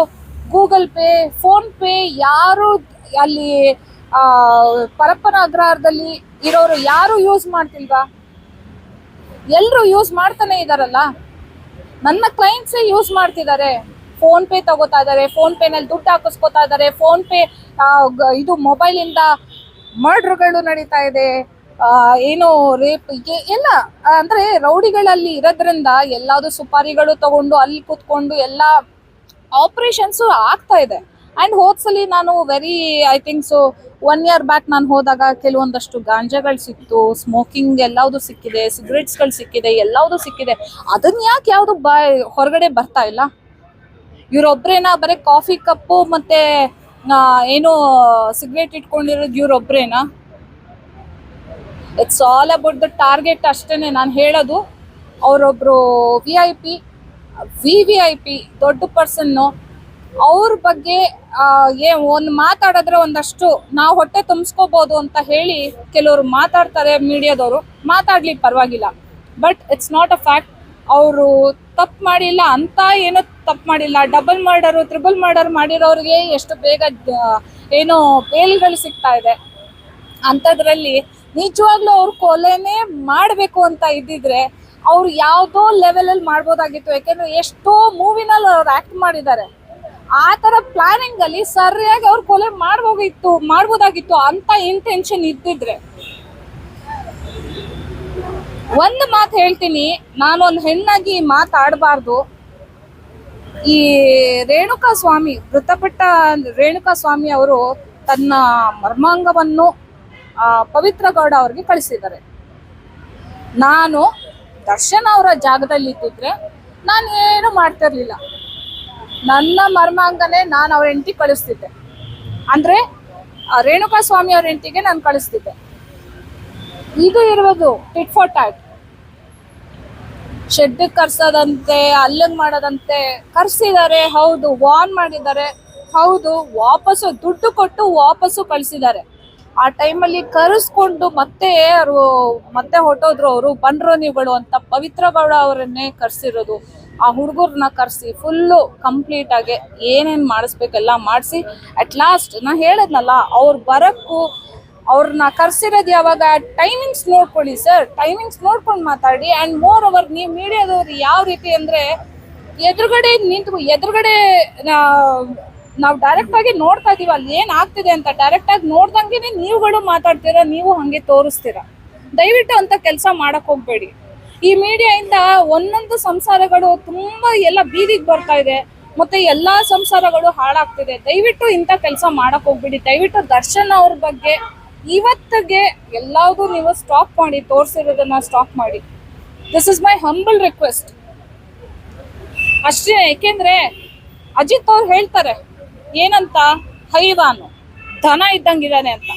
Google Pay PhonePe ಯಾರು ಅಲ್ಲಿ ಪರಪ್ಪನ ಅಗ್ರಹಾರದಲ್ಲಿ ಇರೋರು ಯಾರು ಯೂಸ್ ಮಾಡ್ತಿಲ್ವಾ? ಎಲ್ಲರೂ ಯೂಸ್ ಮಾಡ್ತಾನೆ ಇದಾರಲ್ಲ? ನನ್ನ ಕ್ಲೈಂಟ್ಸೇ ಯೂಸ್ ಮಾಡ್ತಿದ್ದಾರೆ. ಫೋನ್ ಪೇ ತಗೋತಾ ಇದ್ದಾರೆ ಫೋನ್ ಪೇನಲ್ಲಿ ದುಡ್ಡು ಹಾಕಿಸ್ಕೊತಾ ಇದ್ದಾರೆ ಫೋನ್ ಪೇ ಇದು ಮೊಬೈಲಿಂದ ಮರ್ಡ್ರ್ಗಳು ನಡೀತಾ ಇದೆ ಏನು ರೇಪ್ ಎಲ್ಲ ಅಂದ್ರೆ ರೌಡಿಗಳಲ್ಲಿ ಇರೋದ್ರಿಂದ ಎಲ್ಲಾವುದು ಸುಪಾರಿಗಳು ತಗೊಂಡು ಅಲ್ಲಿ ಕುತ್ಕೊಂಡು ಎಲ್ಲ ಆಪರೇಷನ್ಸ್ ಆಗ್ತಾ ಇದೆ. ಆ್ಯಂಡ್ ಹೋದ್ಸಲಿ ನಾನು very I think so one year back ನಾನು ಹೋದಾಗ ಕೆಲವೊಂದಷ್ಟು ಗಾಂಜಾಗಳು ಸಿಕ್ತು ಸ್ಮೋಕಿಂಗ್ ಎಲ್ಲವುದು ಸಿಕ್ಕಿದೆ ಸಿಗರೇಟ್ಸ್ಗಳು ಸಿಕ್ಕಿದೆ ಎಲ್ಲವುದು ಸಿಕ್ಕಿದೆ. ಅದನ್ನ ಯಾಕೆ ಯಾವುದು ಬಾ ಹೊರಗಡೆ ಬರ್ತಾ ಇಲ್ಲ? ಇವ್ರೊಬ್ರೇನಾ? ಬರೀ ಕಾಫಿ ಕಪ್ಪು ಮತ್ತೆ ಏನು ಸಿಗರೇಟ್ ಇಟ್ಕೊಂಡಿರೋದು ಇವ್ರೊಬ್ರೇನಾ? It's all about the target ಅಷ್ಟೇನೆ ನಾನು ಹೇಳೋದು. ಅವರೊಬ್ರು V I P V V I P ದೊಡ್ಡ ಪರ್ಸನ್ನು, ಅವ್ರ ಬಗ್ಗೆ ಏ, ಒಂದು ಮಾತಾಡಿದ್ರೆ ಒಂದಷ್ಟು ನಾವು ಹೊಟ್ಟೆ ತುಂಬಿಸ್ಕೋಬೋದು ಅಂತ ಹೇಳಿ ಕೆಲವರು ಮಾತಾಡ್ತಾರೆ ಮೀಡಿಯಾದವರು. ಮಾತಾಡ್ಲಿ ಪರವಾಗಿಲ್ಲ. But it's not a fact ಅವರು ತಪ್ಪು ಮಾಡಿಲ್ಲ ಅಂತ ಏನೋ ತಪ್ಪು ಮಾಡಿಲ್ಲ. ಡಬಲ್ ಮರ್ಡರು ತ್ರಿಬಲ್ ಮರ್ಡರ್ ಮಾಡಿರೋರಿಗೆ ಎಷ್ಟು ಬೇಗ ಏನು ಬೇಲ್ಗಳು ಸಿಗ್ತಾ ಇದೆ. ಅಂಥದ್ರಲ್ಲಿ ನಿಜವಾಗ್ಲೂ ಅವ್ರು ಕೊಲೆನೇ ಮಾಡಬೇಕು ಅಂತ ಇದ್ದಿದ್ರೆ ಅವ್ರು ಯಾವುದೋ ಲೆವೆಲಲ್ಲಿ ಮಾಡ್ಬೋದಾಗಿತ್ತು. ಯಾಕೆಂದ್ರೆ ಎಷ್ಟೋ ಮೂವಿನಲ್ಲಿ ಅವ್ರು ಆ್ಯಕ್ಟ್ ಮಾಡಿದ್ದಾರೆ. ಆ ಥರ ಪ್ಲಾನಿಂಗಲ್ಲಿ ಸರಿಯಾಗಿ ಅವ್ರು ಕೊಲೆ ಮಾಡ್ಬೋಗಿತ್ತು, ಮಾಡ್ಬೋದಾಗಿತ್ತು ಅಂತ ಇಂಟೆನ್ಷನ್ ಇದ್ದಿದ್ರೆ. ಒಂದು ಮಾತು ಹೇಳ್ತೀನಿ. ನಾನೊಂದು ಹೆಣ್ಣಾಗಿ ಮಾತಾಡಬಾರ್ದು. ಈ ರೇಣುಕಾ ಸ್ವಾಮಿ, ಮೃತಪಟ್ಟ ರೇಣುಕಾ ಸ್ವಾಮಿ ಅವರು ತನ್ನ ಮರ್ಮಾಂಗವನ್ನು ಪವಿತ್ರ ಗೌಡ ಅವ್ರಿಗೆ ಕಳಿಸಿದ್ದಾರೆ. ನಾನು ದರ್ಶನ್ ಅವರ ಜಾಗದಲ್ಲಿ ಇದ್ದಿದ್ರೆ ನಾನು ಏನು ಮಾಡ್ತಿರ್ಲಿಲ್ಲ. ನನ್ನ ಮರ್ಮಾಂಗನೇ ನಾನು ಅವ್ರ ಹೆಂಡತಿ ಕಳಿಸ್ತಿದ್ದೆ. ಅಂದ್ರೆ ರೇಣುಕಾ ಸ್ವಾಮಿ ಅವ್ರ ಹೆಂಡತಿಗೆ ನಾನು ಕಳಿಸ್ತಿದ್ದೆ. ಇದು ಇರುವುದು ಟಿಟ್ ಫಾರ್ ಟ್ಯಾಟ್. ಶೆಡ್ ಕರ್ಸೋದಂತೆ, ಅಲ್ಲಂಗ್ ಮಾಡೋದಂತೆ ಕರ್ಸಿದ್ದಾರೆ ಹೌದು, ವಾರ್ನ್ ಮಾಡಿದ್ದಾರೆ, ಹೌದು, ವಾಪಸ್ಸು ದುಡ್ಡು ಕೊಟ್ಟು ವಾಪಸ್ಸು ಕಳ್ಸಿದ್ದಾರೆ. ಆ ಟೈಮಲ್ಲಿ ಕರೆಸ್ಕೊಂಡು ಮತ್ತೆ ಅವರು, ಮತ್ತೆ ಹೊಟ್ಟೋದ್ರು ಅವರು, ಬಂದ್ರು ನೀವುಗಳು ಅಂತ ಪವಿತ್ರ ಗೌಡ ಅವರನ್ನೇ ಕರ್ಸಿರೋದು. ಆ ಹುಡುಗರನ್ನ ಕರೆಸಿ ಫುಲ್ಲು ಕಂಪ್ಲೀಟ್ ಆಗಿ ಏನೇನು ಮಾಡಿಸ್ಬೇಕೆಲ್ಲ ಮಾಡಿಸಿ ಅಟ್ ಲಾಸ್ಟ್ ನಾ ಹೇಳಿದ್ನಲ್ಲ, ಅವ್ರು ಬರೋಕ್ಕೂ ಅವ್ರನ್ನ ಕರ್ಸಿರೋದು ಯಾವಾಗ? ಟೈಮಿಂಗ್ಸ್ ನೋಡ್ಕೊಳ್ಳಿ ಸರ್ ಟೈಮಿಂಗ್ಸ್ ನೋಡ್ಕೊಂಡು ಮಾತಾಡಿ ಅಂಡ್ ಮೋರ್ ಓವರ್ ನೀವು ಮೀಡಿಯಾದವ್ರು ಯಾವ ರೀತಿ ಅಂದ್ರೆ ಎದುರುಗಡೆ ನಿಂತು ಎದುರುಗಡೆ ನಾವು ಡೈರೆಕ್ಟ್ ಆಗಿ ನೋಡ್ತಾ ಇದೀವಿ, ಅಲ್ಲಿ ಏನ್ ಆಗ್ತಿದೆ ಅಂತ ಡೈರೆಕ್ಟ್ ಆಗಿ ನೋಡ್ದಂಗೆ ನೀವುಗಳು ಮಾತಾಡ್ತೀರಾ, ನೀವು ಹಾಗೆ ತೋರಿಸ್ತೀರಾ? ದಯವಿಟ್ಟು ಅಂತ ಕೆಲಸ ಮಾಡಕ್ ಹೋಗ್ಬೇಡಿ. ಈ ಮೀಡಿಯಾ ಇಂದ ಒಂದೊಂದು ಸಂಸಾರಗಳು ತುಂಬಾ ಎಲ್ಲ ಬೀದಿಗೆ ಬರ್ತಾ ಇದೆ, ಮತ್ತೆ ಎಲ್ಲಾ ಸಂಸಾರಗಳು ಹಾಳಾಗ್ತಿದೆ. ದಯವಿಟ್ಟು ಇಂಥ ಕೆಲಸ ಮಾಡಕ್ ಹೋಗ್ಬೇಡಿ. ದಯವಿಟ್ಟು ದರ್ಶನ್ ಅವ್ರ ಬಗ್ಗೆ ಇವತ್ತಿಗೆ ಎಲ್ಲದೂ ನೀವು ಸ್ಟಾಪ್ ಮಾಡಿ, ತೋರಿಸಿರೋದನ್ನ ಸ್ಟಾಪ್ ಮಾಡಿ. This is my humble request ಅಷ್ಟೇ ಯಾಕೆಂದ್ರೆ ಅಜಿತ್ ಅವ್ರು ಹೇಳ್ತಾರೆ, ಏನಂತ? ಹೈವಾನು. ದನ ಇದ್ದಂಗಿದ್ದಾನೆ ಅಂತ.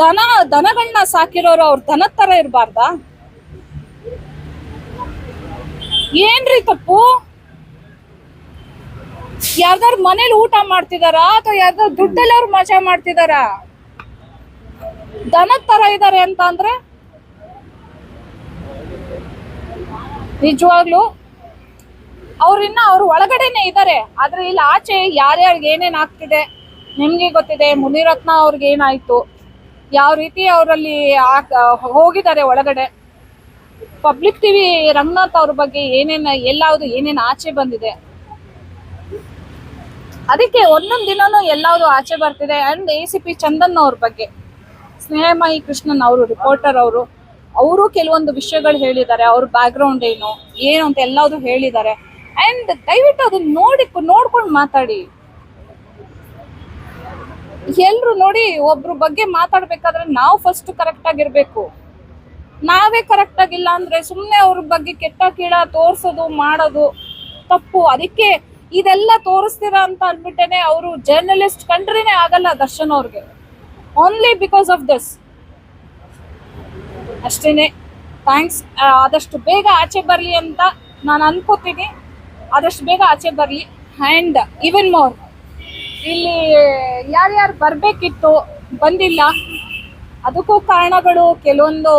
ದನ ದನಗಳನ್ನ ಸಾಕಿರೋರು ಅವ್ರ ದನದ ತರ ಇರಬಾರ್ದಾ? ಏನ್ರಿ ತಪ್ಪು? ಯಾರ್ದಾರು ಮನೇಲಿ ಊಟ ಮಾಡ್ತಿದಾರಾ ಅಥವಾ ಯಾರ್ದಾರು ದುಡ್ಡಲ್ಲಿ ಅವ್ರು ಮಜಾ ಮಾಡ್ತಿದಾರಾ? ದನದ ತರ ಇದ್ದಾರೆ ಅಂತ ಅಂದ್ರೆ ನಿಜವಾಗ್ಲು ಅವ್ರಿನ್ನ ಅವ್ರ ಒಳಗಡೆನೆ ಇದ್ದಾರೆ ಆದ್ರೆ ಇಲ್ಲಿ ಆಚೆ ಯಾರ್ಯಾರಿಗೆ ಏನೇನ್ ಆಗ್ತಿದೆ ನಿಮ್ಗೆ ಗೊತ್ತಿದೆ, ಮುನಿರತ್ನ ಅವ್ರಿಗೆ ಏನಾಯ್ತು, ಯಾವ ರೀತಿ ಅವರಲ್ಲಿ ಹೋಗಿದ್ದಾರೆ ಒಳಗಡೆ. ಪಬ್ಲಿಕ್ ಟಿವಿ ರಂಗನಾಥ್ ಅವ್ರ ಬಗ್ಗೆ ಏನೇನ್, ಎಲ್ಲಾವುದು ಏನೇನ್ ಆಚೆ ಬಂದಿದೆ. ಅದಕ್ಕೆ ಒಂದೊಂದ್ ದಿನನೂ ಎಲ್ಲಾವುದು ಆಚೆ ಬರ್ತಿದೆ, and A C P Chandan ಅವ್ರ ಬಗ್ಗೆ. ಸ್ನೇಹಮಯಿ ಕೃಷ್ಣನ್ ಅವರು ರಿಪೋರ್ಟರ್ ಅವರು ಅವರು ಕೆಲವೊಂದು ವಿಷಯಗಳು ಹೇಳಿದ್ದಾರೆ. ಅವ್ರ ಬ್ಯಾಕ್ಗ್ರೌಂಡ್ ಏನು ಏನು ಅಂತ ಎಲ್ಲಾದ್ರು ಹೇಳಿದ್ದಾರೆ. ಅಂಡ್ ದಯವಿಟ್ಟು ಅದನ್ನ ನೋಡಿ ನೋಡ್ಕೊಂಡು ಮಾತಾಡಿ. ಎಲ್ರು ನೋಡಿ ಒಬ್ರು ಬಗ್ಗೆ ಮಾತಾಡ್ಬೇಕಾದ್ರೆ ನಾವು ಫಸ್ಟ್ ಕರೆಕ್ಟ್ ಆಗಿರ್ಬೇಕು. ನಾವೇ ಕರೆಕ್ಟ್ ಆಗಿಲ್ಲ ಅಂದ್ರೆ ಸುಮ್ಮನೆ ಅವ್ರ ಬಗ್ಗೆ ಕೆಟ್ಟ ಕೀಳ ತೋರ್ಸೋದು, ಮಾಡೋದು ತಪ್ಪು. ಅದಕ್ಕೆ ಇದೆಲ್ಲ ತೋರಿಸ್ತೀರಾ ಅಂತ ಅಂದ್ಬಿಟ್ಟೇನೆ ಅವರು ಜರ್ನಲಿಸ್ಟ್ ಕಂಡ್ರೇನೆ ಆಗಲ್ಲ ದರ್ಶನ್ ಅವ್ರಿಗೆ. ಓನ್ಲಿ ಬಿಕಾಸ್ ಆಫ್ ದಿಸ್ ಅಷ್ಟೇನೆ. ಥ್ಯಾಂಕ್ಸ್ ಆದಷ್ಟು ಬೇಗ ಆಚೆ ಬರಲಿ ಅಂತ ನಾನು ಅನ್ಕೋತೀನಿ. ಆದಷ್ಟು ಬೇಗ ಆಚೆ ಬರಲಿ. ಆ್ಯಂಡ್ ಇವನ್ ಮೋರ್ ಇಲ್ಲಿ ಯಾರ್ಯಾರು ಬರಬೇಕಿತ್ತು ಬಂದಿಲ್ಲ. ಅದಕ್ಕೂ ಕಾರಣಗಳು ಕೆಲವೊಂದು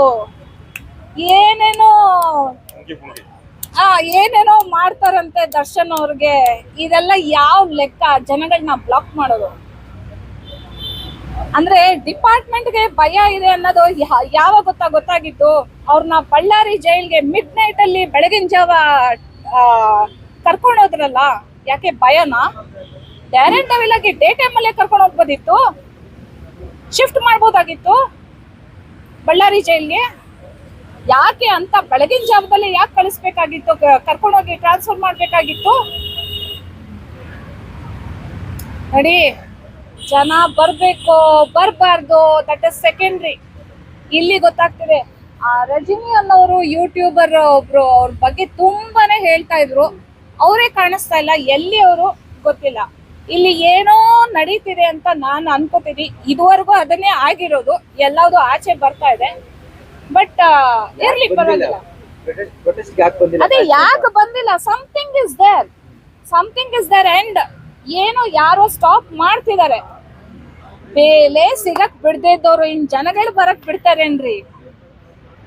ಏನೇನೋ ಆ ಏನೇನೋ ಮಾಡ್ತಾರಂತೆ ದರ್ಶನ್ ಅವ್ರಿಗೆ. ಇದೆಲ್ಲ ಯಾವ ಲೆಕ್ಕ? ಜನಗಳನ್ನ ಬ್ಲಾಕ್ ಮಾಡೋದು. ಅಂದ್ರೆ ಡಿಪಾರ್ಟ್ಮೆಂಟ್ಗೆ ಭಯ ಇದೆ ಅನ್ನೋದು ಯಾವ ಗೊತ್ತಾ ಗೊತ್ತಾಗಿತ್ತು ಅವ್ರನ್ನ ಬಳ್ಳಾರಿ ಜೈಲ್ಗೆ ಮಿಡ್ ನೈಟ್ ಅಲ್ಲಿ ಬೆಳಗಿನ ಜಾವ ಕರ್ಕೊಂಡು ಹೋದ್ರಲ್ಲ, ಯಾಕೆ ಭಯನಾ? ಡೈರೆಕ್ಟ್ ಆಗಿ ಡೇ ಟೈಮ್ ಅಲ್ಲೇ ಕರ್ಕೊಂಡು ಹೋಗ್ಬೋದಿತ್ತು. ಶಿಫ್ಟ್ ಮಾಡ್ಬೋದಾಗಿತ್ತು ಬಳ್ಳಾರಿ ಜೈಲ್ಗೆ. ಯಾಕೆ ಅಂತ ಬೆಳಗಿನ ಜಾವದಲ್ಲಿ ಯಾಕೆ ಕಳಿಸ್ಬೇಕಾಗಿತ್ತು? ಕರ್ಕೊಂಡು ಕರ್ಕೊಂಡೋಗಿ ಟ್ರಾನ್ಸ್ಫರ್ ಮಾಡ್ಬೇಕಾಗಿತ್ತು. ನೋಡಿ. ಜನ ಬರ್ಬೇಕು ಬರ್ಬಾರ್ದು ದಟ್ ಇಸ್ ಸೆಕೆಂಡ್ರಿ ಇಲ್ಲಿ ಗೊತ್ತಾಗ್ತಿದೆ. ಆ ರಜನಿ ಅನ್ನೋರು ಯೂಟ್ಯೂಬರ್ ಒಬ್ರು ಅವ್ರ ಬಗ್ಗೆ ತುಂಬಾನೇ ಹೇಳ್ತಾ ಇದ್ರು. ಅವರೇ ಕಾಣಿಸ್ತಾ ಇಲ್ಲ. ಎಲ್ಲಿ ಅವರು? ಗೊತ್ತಿಲ್ಲ. ಇಲ್ಲಿ ಏನೋ ನಡೀತಿದೆ ಅಂತ ನಾನು ಅನ್ಕೋತೀನಿ. ಇದುವರೆಗೂ ಅದನ್ನೇ ಆಗಿರೋದು. ಎಲ್ಲಾವುದು ಆಚೆ ಬರ್ತಾ ಇದೆ. ಬಟ್ ಇರ್ಲಿ ಬರೋದಿಲ್ಲ ಅದೇ ಯಾಕೆ ಬಂದಿಲ್ಲ? Something is there something is there and ಏನೋ ಯಾರೋ ಸ್ಟಾಪ್ ಮಾಡ್ತಿದ್ದಾರೆ. ಬೇಲೆ ಸಿಗಕ್ ಬಿಡದೇ ಇದ್ದವ್ರು ಇನ್ ಜನಗಳು ಬರಕ್ ಬಿಡ್ತಾರೇನ್ರಿ?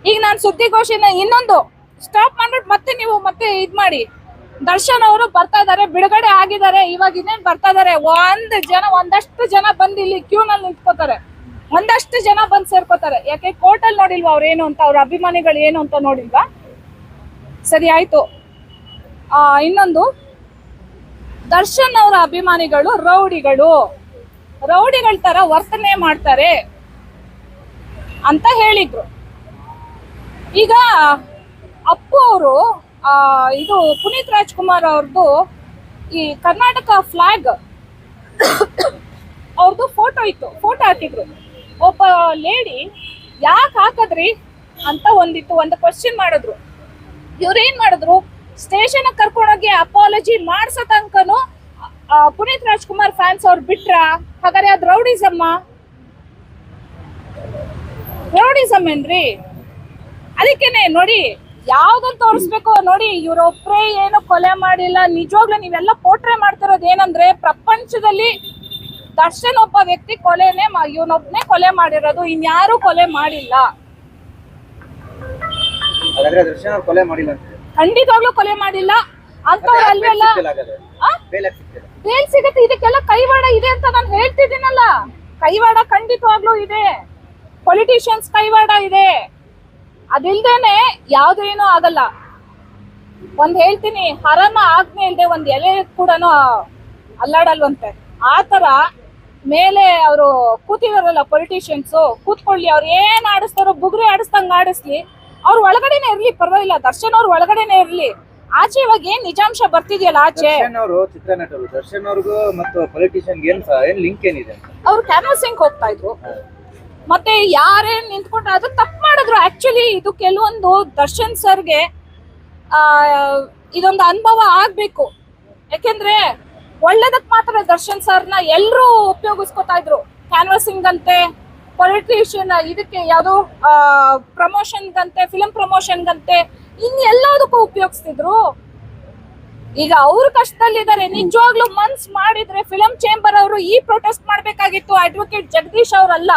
ಈಗ ನಾನು ಸುದ್ದಿಗೋಷ್ಠಿನ ಇನ್ನೊಂದು ಸ್ಟಾಪ್ ಮಾಡ್ಬಿಟ್ಟು ಮತ್ತೆ ನೀವು ಮತ್ತೆ ಇದ್ ಮಾಡಿ. ದರ್ಶನ್ ಅವರು ಬರ್ತಾ ಇದಾರೆ, ಬಿಡುಗಡೆ ಆಗಿದ್ದಾರೆ, ಇವಾಗ ಇನ್ನೇನ್ ಬರ್ತಾ ಇದಾರೆ? ಒಂದ್ ಜನ, ಒಂದಷ್ಟು ಜನ ಬಂದು ಇಲ್ಲಿ ಕ್ಯೂ ನಲ್ಲಿ ನಿಂತ್ಕೋತಾರೆ. ಒಂದಷ್ಟು ಜನ ಬಂದು ಸೇರ್ಕೋತಾರೆ. ಯಾಕೆ ಕೋರ್ಟ್ ಅಲ್ಲಿ ನೋಡಿಲ್ವಾ ಅವ್ರು ಏನು ಅಂತ, ಅವ್ರ ಅಭಿಮಾನಿಗಳು ಏನು ಅಂತ ನೋಡಿಲ್ವಾ? ಸರಿ, ಆಯ್ತು. ಆ, ಇನ್ನೊಂದು. ದರ್ಶನ್ ಅವರ ಅಭಿಮಾನಿಗಳು, ರೌಡಿಗಳು. ರೌಡಿಗಳ ತರ ವರ್ತನೆ ಮಾಡ್ತಾರೆ ಅಂತ ಹೇಳಿದ್ರು. ಈಗ ಅಪ್ಪು ಅವರು ಇದು ಪುನೀತ್ ರಾಜ್ಕುಮಾರ್ ಅವ್ರದ್ದು ಈ ಕರ್ನಾಟಕ ಫ್ಲಾಗ್ ಅವ್ರದ್ದು ಫೋಟೋ ಇತ್ತು, ಫೋಟೋ ಹಾಕಿದ್ರು. ಒಬ್ಬ ಲೇಡಿ, ಯಾಕೆ ಹಾಕದ್ರಿ ಅಂತ ಒಂದಿತ್ತು, ಒಂದು ಕ್ವಶನ್ ಮಾಡಿದ್ರು. ಇವ್ರೇನ್ ಮಾಡಿದ್ರು ಸ್ಟೇಷನ್ ಕರ್ಕೊಂಡೋಗಿ ಅಪಾಲಜಿ ಮಾಡ್ಸೋ ತನಕನು ಪುನೀತ್ ರಾಜ್ಕುಮಾರ್ ಫ್ಯಾನ್ಸ್ ಅವ್ರು ಬಿಟ್ರ? ಹಾಗಾದ್ರೆ ಅದ್ ರೌಡಿಸಮ್ಮ ರೌಡಿಸಮ್ ಏನ್ರಿ? ಅದಕ್ಕೇನೆ ನೋಡಿ ಯಾವ್ದನ್ ತೋರಿಸ್ಬೇಕು ನೋಡಿ ಇವ್ರೊಬ್ರೇ ಏನು ಕೊಲೆ ಮಾಡಿಲ್ಲ ನಿಜವಾಗ್ಲೂ ನೀವೆಲ್ಲ ಪೋಟ್ರೆ ಮಾಡ್ತಿರೋದು ಏನಂದ್ರೆ ಪ್ರಪಂಚದಲ್ಲಿ ದರ್ಶನ್ ಒಬ್ಬ ವ್ಯಕ್ತಿ ಕೊಲೆನೆ ಇವನೊಬ್ನೇ ಕೊಲೆ ಮಾಡಿರೋದು ಇನ್ಯಾರು ಕೊಲೆ ಮಾಡಿಲ್ಲ. ಖಂಡಿತವಾಗ್ಲೂ ಕೊಲೆ ಮಾಡಿಲ್ಲ. ಅಂತವ್ರು ಅಲ್ವೆಲ್ಲ? ಯಾಕ್ ಸಿಗತ್ತೆ? ಇದಕ್ಕೆಲ್ಲ ಕೈವಾಡ ಇದೆ ಅಂತ ನಾನು ಹೇಳ್ತಿದ್ದೀನಲ್ಲ. ಕೈವಾಡ ಖಂಡಿತವಾಗ್ಲೂ ಇದೆ. ಪೊಲಿಟಿಷಿಯನ್ಸ್ ಕೈವಾಡ ಇದೆ. ಅದಿಲ್ದೇನೆ ಯಾವ್ದೇನೂ ಆಗಲ್ಲ. ಒಂದ್ ಹೇಳ್ತೀನಿ, ಹರನ ಆಜ್ಞೆ ಇಲ್ದೆ ಒಂದ್ ಎಲೆ ಕೂಡ ಅಲ್ಲಾಡಲ್ವಂತೆ. ಆ ತರ ಮೇಲೆ ಅವರು ಕೂತಿದಾರಲ್ಲ ಪೊಲಿಟಿಷಿಯನ್ಸ್ ಕೂತ್ಕೊಳ್ಳಿ, ಅವ್ರು ಏನ್ ಆಡಿಸ್ತಾರೋ, ಬುಗ್ರಿ ಆಡಿಸ್ದಂಗ್ ಆಡಿಸ್ಲಿ. ಅವ್ರ ಒಳಗಡೆನೆ ಇರ್ಲಿ, ಪರವಾಗಿಲ್ಲ. ದರ್ಶನ್ ಅವ್ರ ಒಳಗಡೆನೆ ಇರ್ಲಿ. ಆಚೆ ಇವಾಗ ಏನ್ ನಿಜಾಂಶ ಬರ್ತಿದೆಯಲ್ಲ ಆಚೆ? ದರ್ಶನ್ ಅವರು ಚಿತ್ರನಟರು. ದರ್ಶನ್ ಅವ್ರಿಗೂ ಮತ್ತು ಪೊಲಿಟಿಷಿಯನ್ ಏನ್ ಏನ್ ಲಿಂಕ್ ಏನಿದೆ ಅವ್ರು ಕ್ಯಾನ್ವಸಿಂಗ್ ಹೋಗ್ತಾ ಇದ್ರು. ಮತ್ತೆ ಯಾರೇ ನಿಂತ್ಕೊಂಡ್ರೆ ಅದು ತಪ್ಪು ಮಾಡಿದ್ರು. ಆಕ್ಚುಲಿ ಇದು ಕೆಲವೊಂದು ದರ್ಶನ್ ಸರ್ಗೆ ಆ ಇದೊಂದು ಅನುಭವ ಆಗ್ಬೇಕು. ಯಾಕೆಂದ್ರೆ ಒಳ್ಳೇದಕ್ ಮಾತ್ರ ದರ್ಶನ್ ಸರ್ನ ಎಲ್ಲರೂ ಉಪಯೋಗಿಸ್ಕೊತಾ ಇದ್ರು. ಕ್ಯಾನ್ವಸಿಂಗ್ ಅಂತೆ ಪೊಲಿಟಿಷಿಯನ್ ಇದಕ್ಕೆ ಯಾವುದು ಪ್ರಮೋಷನ್ ಗಂತೆ ಫಿಲಂ ಪ್ರಮೋಷನ್ ಗಂತೆ ಇನ್ ಎಲ್ಲದಕ್ಕೂ ಉಪಯೋಗಿಸ್ತಿದ್ರು. ಈಗ ಅವ್ರು ಕಷ್ಟದಲ್ಲಿದ್ದಾರೆ. ನಿಜವಾಗ್ಲೂ ಮನ್ಸ್ ಮಾಡಿದ್ರೆ ಫಿಲಂ ಚೇಂಬರ್ ಅವರು ಈ ಪ್ರೊಟೆಸ್ಟ್ ಮಾಡ್ಬೇಕಾಗಿತ್ತು ಅಡ್ವೊಕೇಟ್ ಜಗದೀಶ್ ಅವರಲ್ಲ.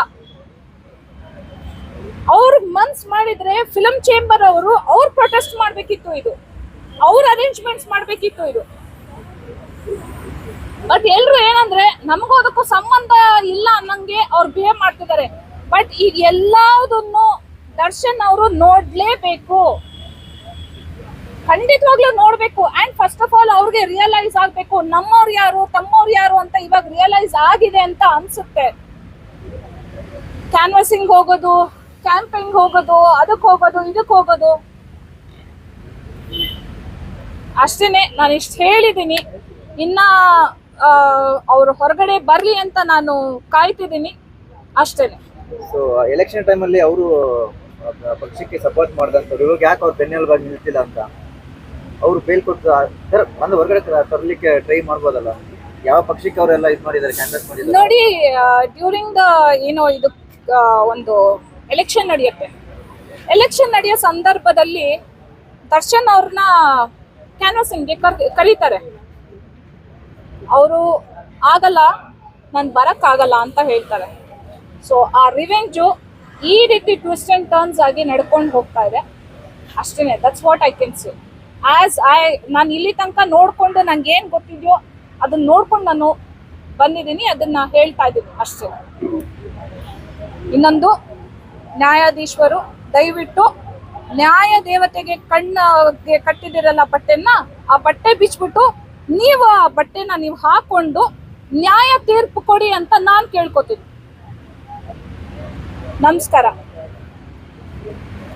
ಅವ್ರ ಮನ್ಸ್ ಮಾಡಿದ್ರೆ ಫಿಲಂ ಚೇಂಬರ್ ಅವರು ಅವ್ರು ಪ್ರೊಟೆಸ್ಟ್ ಮಾಡ್ಬೇಕಿತ್ತು ಇದು. ಅವ್ರ ಅರೇಂಜ್ಮೆಂಟ್ಸ್ ಮಾಡ್ಬೇಕಿತ್ತು ಇದು. ಬಟ್ ಎಲ್ರು ಏನಂದ್ರೆ, ನಮಗೂ ಅದಕ್ಕೂ ಸಂಬಂಧ ಇಲ್ಲ ಅನ್ನಂಗೆ ಅವ್ರು ಬಿಹೇವ್ ಮಾಡ್ತಿದ್ದಾರೆ. ಬಟ್ ಈಗ ಎಲ್ಲದನ್ನು ದರ್ಶನ್ ಅವರು ನೋಡ್ಲೇಬೇಕು. ಖಂಡಿತವಾಗ್ಲೂ ನೋಡ್ಬೇಕು. ಅಂಡ್ ಫಸ್ಟ್ ಆಫ್ ಆಲ್ ಅವ್ರಿಗೆ ರಿಯಲೈಸ್ ಆಗ್ಬೇಕು. ನಮ್ಮವ್ರು ಯಾರು, ತಮ್ಮವ್ರು ಯಾರು ಅಂತ ಇವಾಗ ರಿಯಲೈಸ್ ಆಗಿದೆ ಅಂತ ಅನ್ಸುತ್ತೆ. ಕ್ಯಾನ್ವಸಿಂಗ್ ಹೋಗೋದು ಕ್ಯಾಂಪಿಂಗ್ ಹೋಗೋದು, ಅದಕ್ಕೆ ಹೋಗೋದು, ಇದಕ್ಕೆ ಹೋಗೋದು. ಅಷ್ಟೇನೆ, ನಾನು ಇಷ್ಟು ಹೇಳಿದ್ದೀನಿ ಇನ್ನ ಅವ್ರು ಹೊರಗಡೆ ಬರ್ಲಿ ಅಂತ ನಾನು ಕಾಯ್ತಿದ್ದೀನಿ ಅಷ್ಟೇನೆ. ಸೊ ಎಲೆಕ್ಷನ್ ಟೈಮಲ್ಲಿ ಅವರು ಪಕ್ಷಕ್ಕೆ ಸಪೋರ್ಟ್ ಮಾಡಿದಂಥವ್ರು, ಇವಾಗ ಯಾಕೆ ಅವ್ರು ಬೆನ್ನೆಲುಬಾಗಿ ನಿಲ್ತಿಲ್ಲ ಅಂತ? ಅವರು ಬೇಲ್ ಕೊಟ್ಟು ಸರ್, ಬಂದು ಹೊರಗಡೆ ತರಲಿಕ್ಕೆ ಟ್ರೈ ಮಾಡ್ಬೋದಲ್ಲ? ಯಾವ ಪಕ್ಷಕ್ಕೆ ಅವರೆಲ್ಲ ಇದು ಮಾಡಿದ್ದಾರೆ ಕ್ಯಾಂಡಸ್ ಮಾಡಿದ್ದಾರೆ? ನೋಡಿ ಡ್ಯೂರಿಂಗ್ ದ ಏನೋ ಇದು ಒಂದು ಎಲೆಕ್ಷನ್ ನಡೆಯುತ್ತೆ. ಎಲೆಕ್ಷನ್ ನಡೆಯೋ ಸಂದರ್ಭದಲ್ಲಿ ದರ್ಶನ್ ಅವ್ರನ್ನ ಕ್ಯಾನ್ವಸಿಂಗ್ಗೆ ಕರೀತಾರೆ. ಅವರು, ಆಗಲ್ಲ, ನಾನು ಬರೋಕ್ಕಾಗಲ್ಲ ಅಂತ ಹೇಳ್ತಾರೆ. ಸೊ ಆ ರಿವೆಂಜು ಈ ರೀತಿ ಟ್ವಿಸ್ಟ್ ಅಂಡ್ ಟರ್ನ್ಸ್ ಆಗಿ ನಡ್ಕೊಂಡು ಹೋಗ್ತಾ ಇದೆ. ಅಷ್ಟೇ that's what I can see as I ನಾನು ಇಲ್ಲಿ ತನಕ ನೋಡ್ಕೊಂಡು ನಂಗೆ ಏನು ಗೊತ್ತಿದೆಯೋ ಅದನ್ನ ನೋಡ್ಕೊಂಡು ನಾನು ಬಂದಿದ್ದೀನಿ ಅದನ್ನ ಹೇಳ್ತಾ ಇದ್ದೀನಿ ಅಷ್ಟೇ. ಇನ್ನೊಂದು ನ್ಯಾಯಾಧೀಶರು ದಯವಿಟ್ಟು ನ್ಯಾಯ ದೇವತೆಗೆ ಕಣ್ಣಿಗೆ ಕಟ್ಟಿದಿರಲ್ಲ ಬಟ್ಟೆನ ಆ ಬಟ್ಟೆ ಬಿಚ್ಬಿಟ್ಟು ನೀವು ಆ ಬಟ್ಟೆನ ನೀವು ಹಾಕೊಂಡು ನ್ಯಾಯ ತೀರ್ಪು ಕೊಡಿ ಅಂತ ನಾನು ಕೇಳ್ಕೊತೀನಿ. ನಮಸ್ಕಾರ.